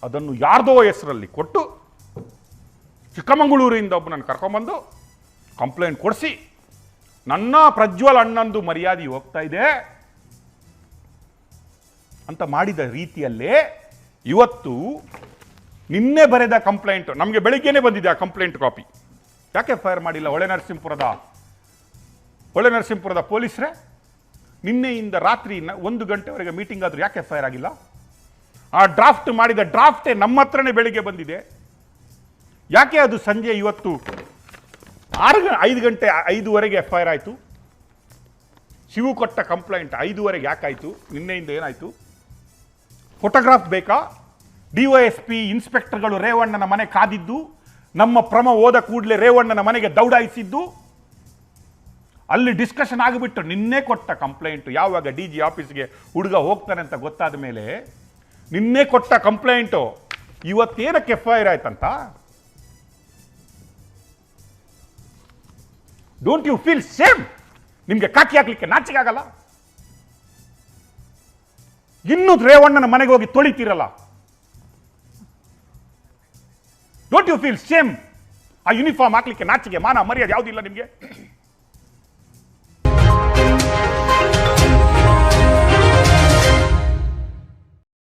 ಅದನ್ನು ಯಾರ್ದೋ ಹೆಸರಲ್ಲಿ ಕೊಟ್ಟು ಚಿಕ್ಕಮಗಳೂರಿಂದ ಒಬ್ಬನನ್ನು ಕರ್ಕೊಂಬಂದು ಕಂಪ್ಲೇಂಟ್ ಕೊಡಿಸಿ. ನನ್ನ ಪ್ರಜ್ವಲ್ ಅಣ್ಣಂದು ಮರ್ಯಾದೆ ಹೋಗ್ತಾ ಇದೆ ಅಂತ ಮಾಡಿದ ರೀತಿಯಲ್ಲೇ ಇವತ್ತು ನಿನ್ನೆ ಬರೆದ ಕಂಪ್ಲೇಂಟ್, ನಮಗೆ ಬೆಳಿಗ್ಗೆನೇ ಬಂದಿದೆ ಆ ಕಂಪ್ಲೇಂಟ್ ಕಾಪಿ. ಯಾಕೆ ಫೈರ್ ಮಾಡಿಲ್ಲ? ಹೊಳೆ ನರಸಿಂಹಪುರದ ಹೊಳೆ ನರಸಿಂಹಪುರದ ಪೊಲೀಸರೇ? ನಿನ್ನೆಯಿಂದ ರಾತ್ರಿ ಒಂದು ಗಂಟೆವರೆಗೆ ಮೀಟಿಂಗ್ ಆದರೂ ಯಾಕೆ ಫೈರ್ ಆಗಿಲ್ಲ? ಆ ಡ್ರಾಫ್ಟ್ ಮಾಡಿದ ಡ್ರಾಫ್ಟೇ ನಮ್ಮ ಹತ್ರನೇ ಬೆಳಿಗ್ಗೆ ಬಂದಿದೆ. ಯಾಕೆ ಅದು ಸಂಜೆ ಇವತ್ತು ಆರು ಐದು ಗಂಟೆ ಐದುವರೆಗೆ ಎಫ್ ಐ ಆರ್ ಆಯಿತು? ಶಿವು ಕೊಟ್ಟ ಕಂಪ್ಲೇಂಟ್ ಐದುವರೆಗೆ ಯಾಕಾಯಿತು ನಿನ್ನೆಯಿಂದ ಏನಾಯಿತು? ಫೋಟೋಗ್ರಾಫ್ ಬೇಕಾ? ಡಿ ಒ ಎಸ್ ಪಿ ಇನ್ಸ್ಪೆಕ್ಟರ್ಗಳು ರೇವಣ್ಣನ ಮನೆ ಕಾದಿದ್ದು, ನಮ್ಮ ಪ್ರಮ ಹೋದ ಕೂಡಲೇ ರೇವಣ್ಣನ ಮನೆಗೆ ದೌಡಾಯಿಸಿದ್ದು ಅಲ್ಲಿ ಡಿಸ್ಕಷನ್ ಆಗಿಬಿಟ್ಟು ನಿನ್ನೆ ಕೊಟ್ಟ ಕಂಪ್ಲೇಂಟು ಯಾವಾಗ ಡಿ ಜಿ ಆಫೀಸ್ಗೆ ಹುಡುಗ ಹೋಗ್ತಾನೆ ಅಂತ ಗೊತ್ತಾದ ಮೇಲೆ ನಿನ್ನೆ ಕೊಟ್ಟ ಕಂಪ್ಲೇಂಟು ಇವತ್ತೇನಕ್ಕೆ ಎಫ್ ಐ ಆರ್ ಆಯ್ತಂತ? ಡೋಂಟ್ ಯು ಫೀಲ್ ಸೇಮ್ ನಿಮಗೆ ಕಾಕಿ ಹಾಕ್ಲಿಕ್ಕೆ ನಾಚಿಕೆ ಆಗಲ್ಲ? ಇನ್ನೂ ರೇವಣ್ಣನ ಮನೆಗೆ ಹೋಗಿ ತೊಳಿತೀರಲ್ಲ? ಡೋಂಟ್ ಯು ಫೀಲ್ ಸೇಮ್ ಆ ಯೂನಿಫಾರ್ಮ್ ಹಾಕ್ಲಿಕ್ಕೆ ನಾಚಿಕೆ, ಮಾನ ಮರ್ಯಾದೆ ಯಾವುದಿಲ್ಲ ನಿಮಗೆ?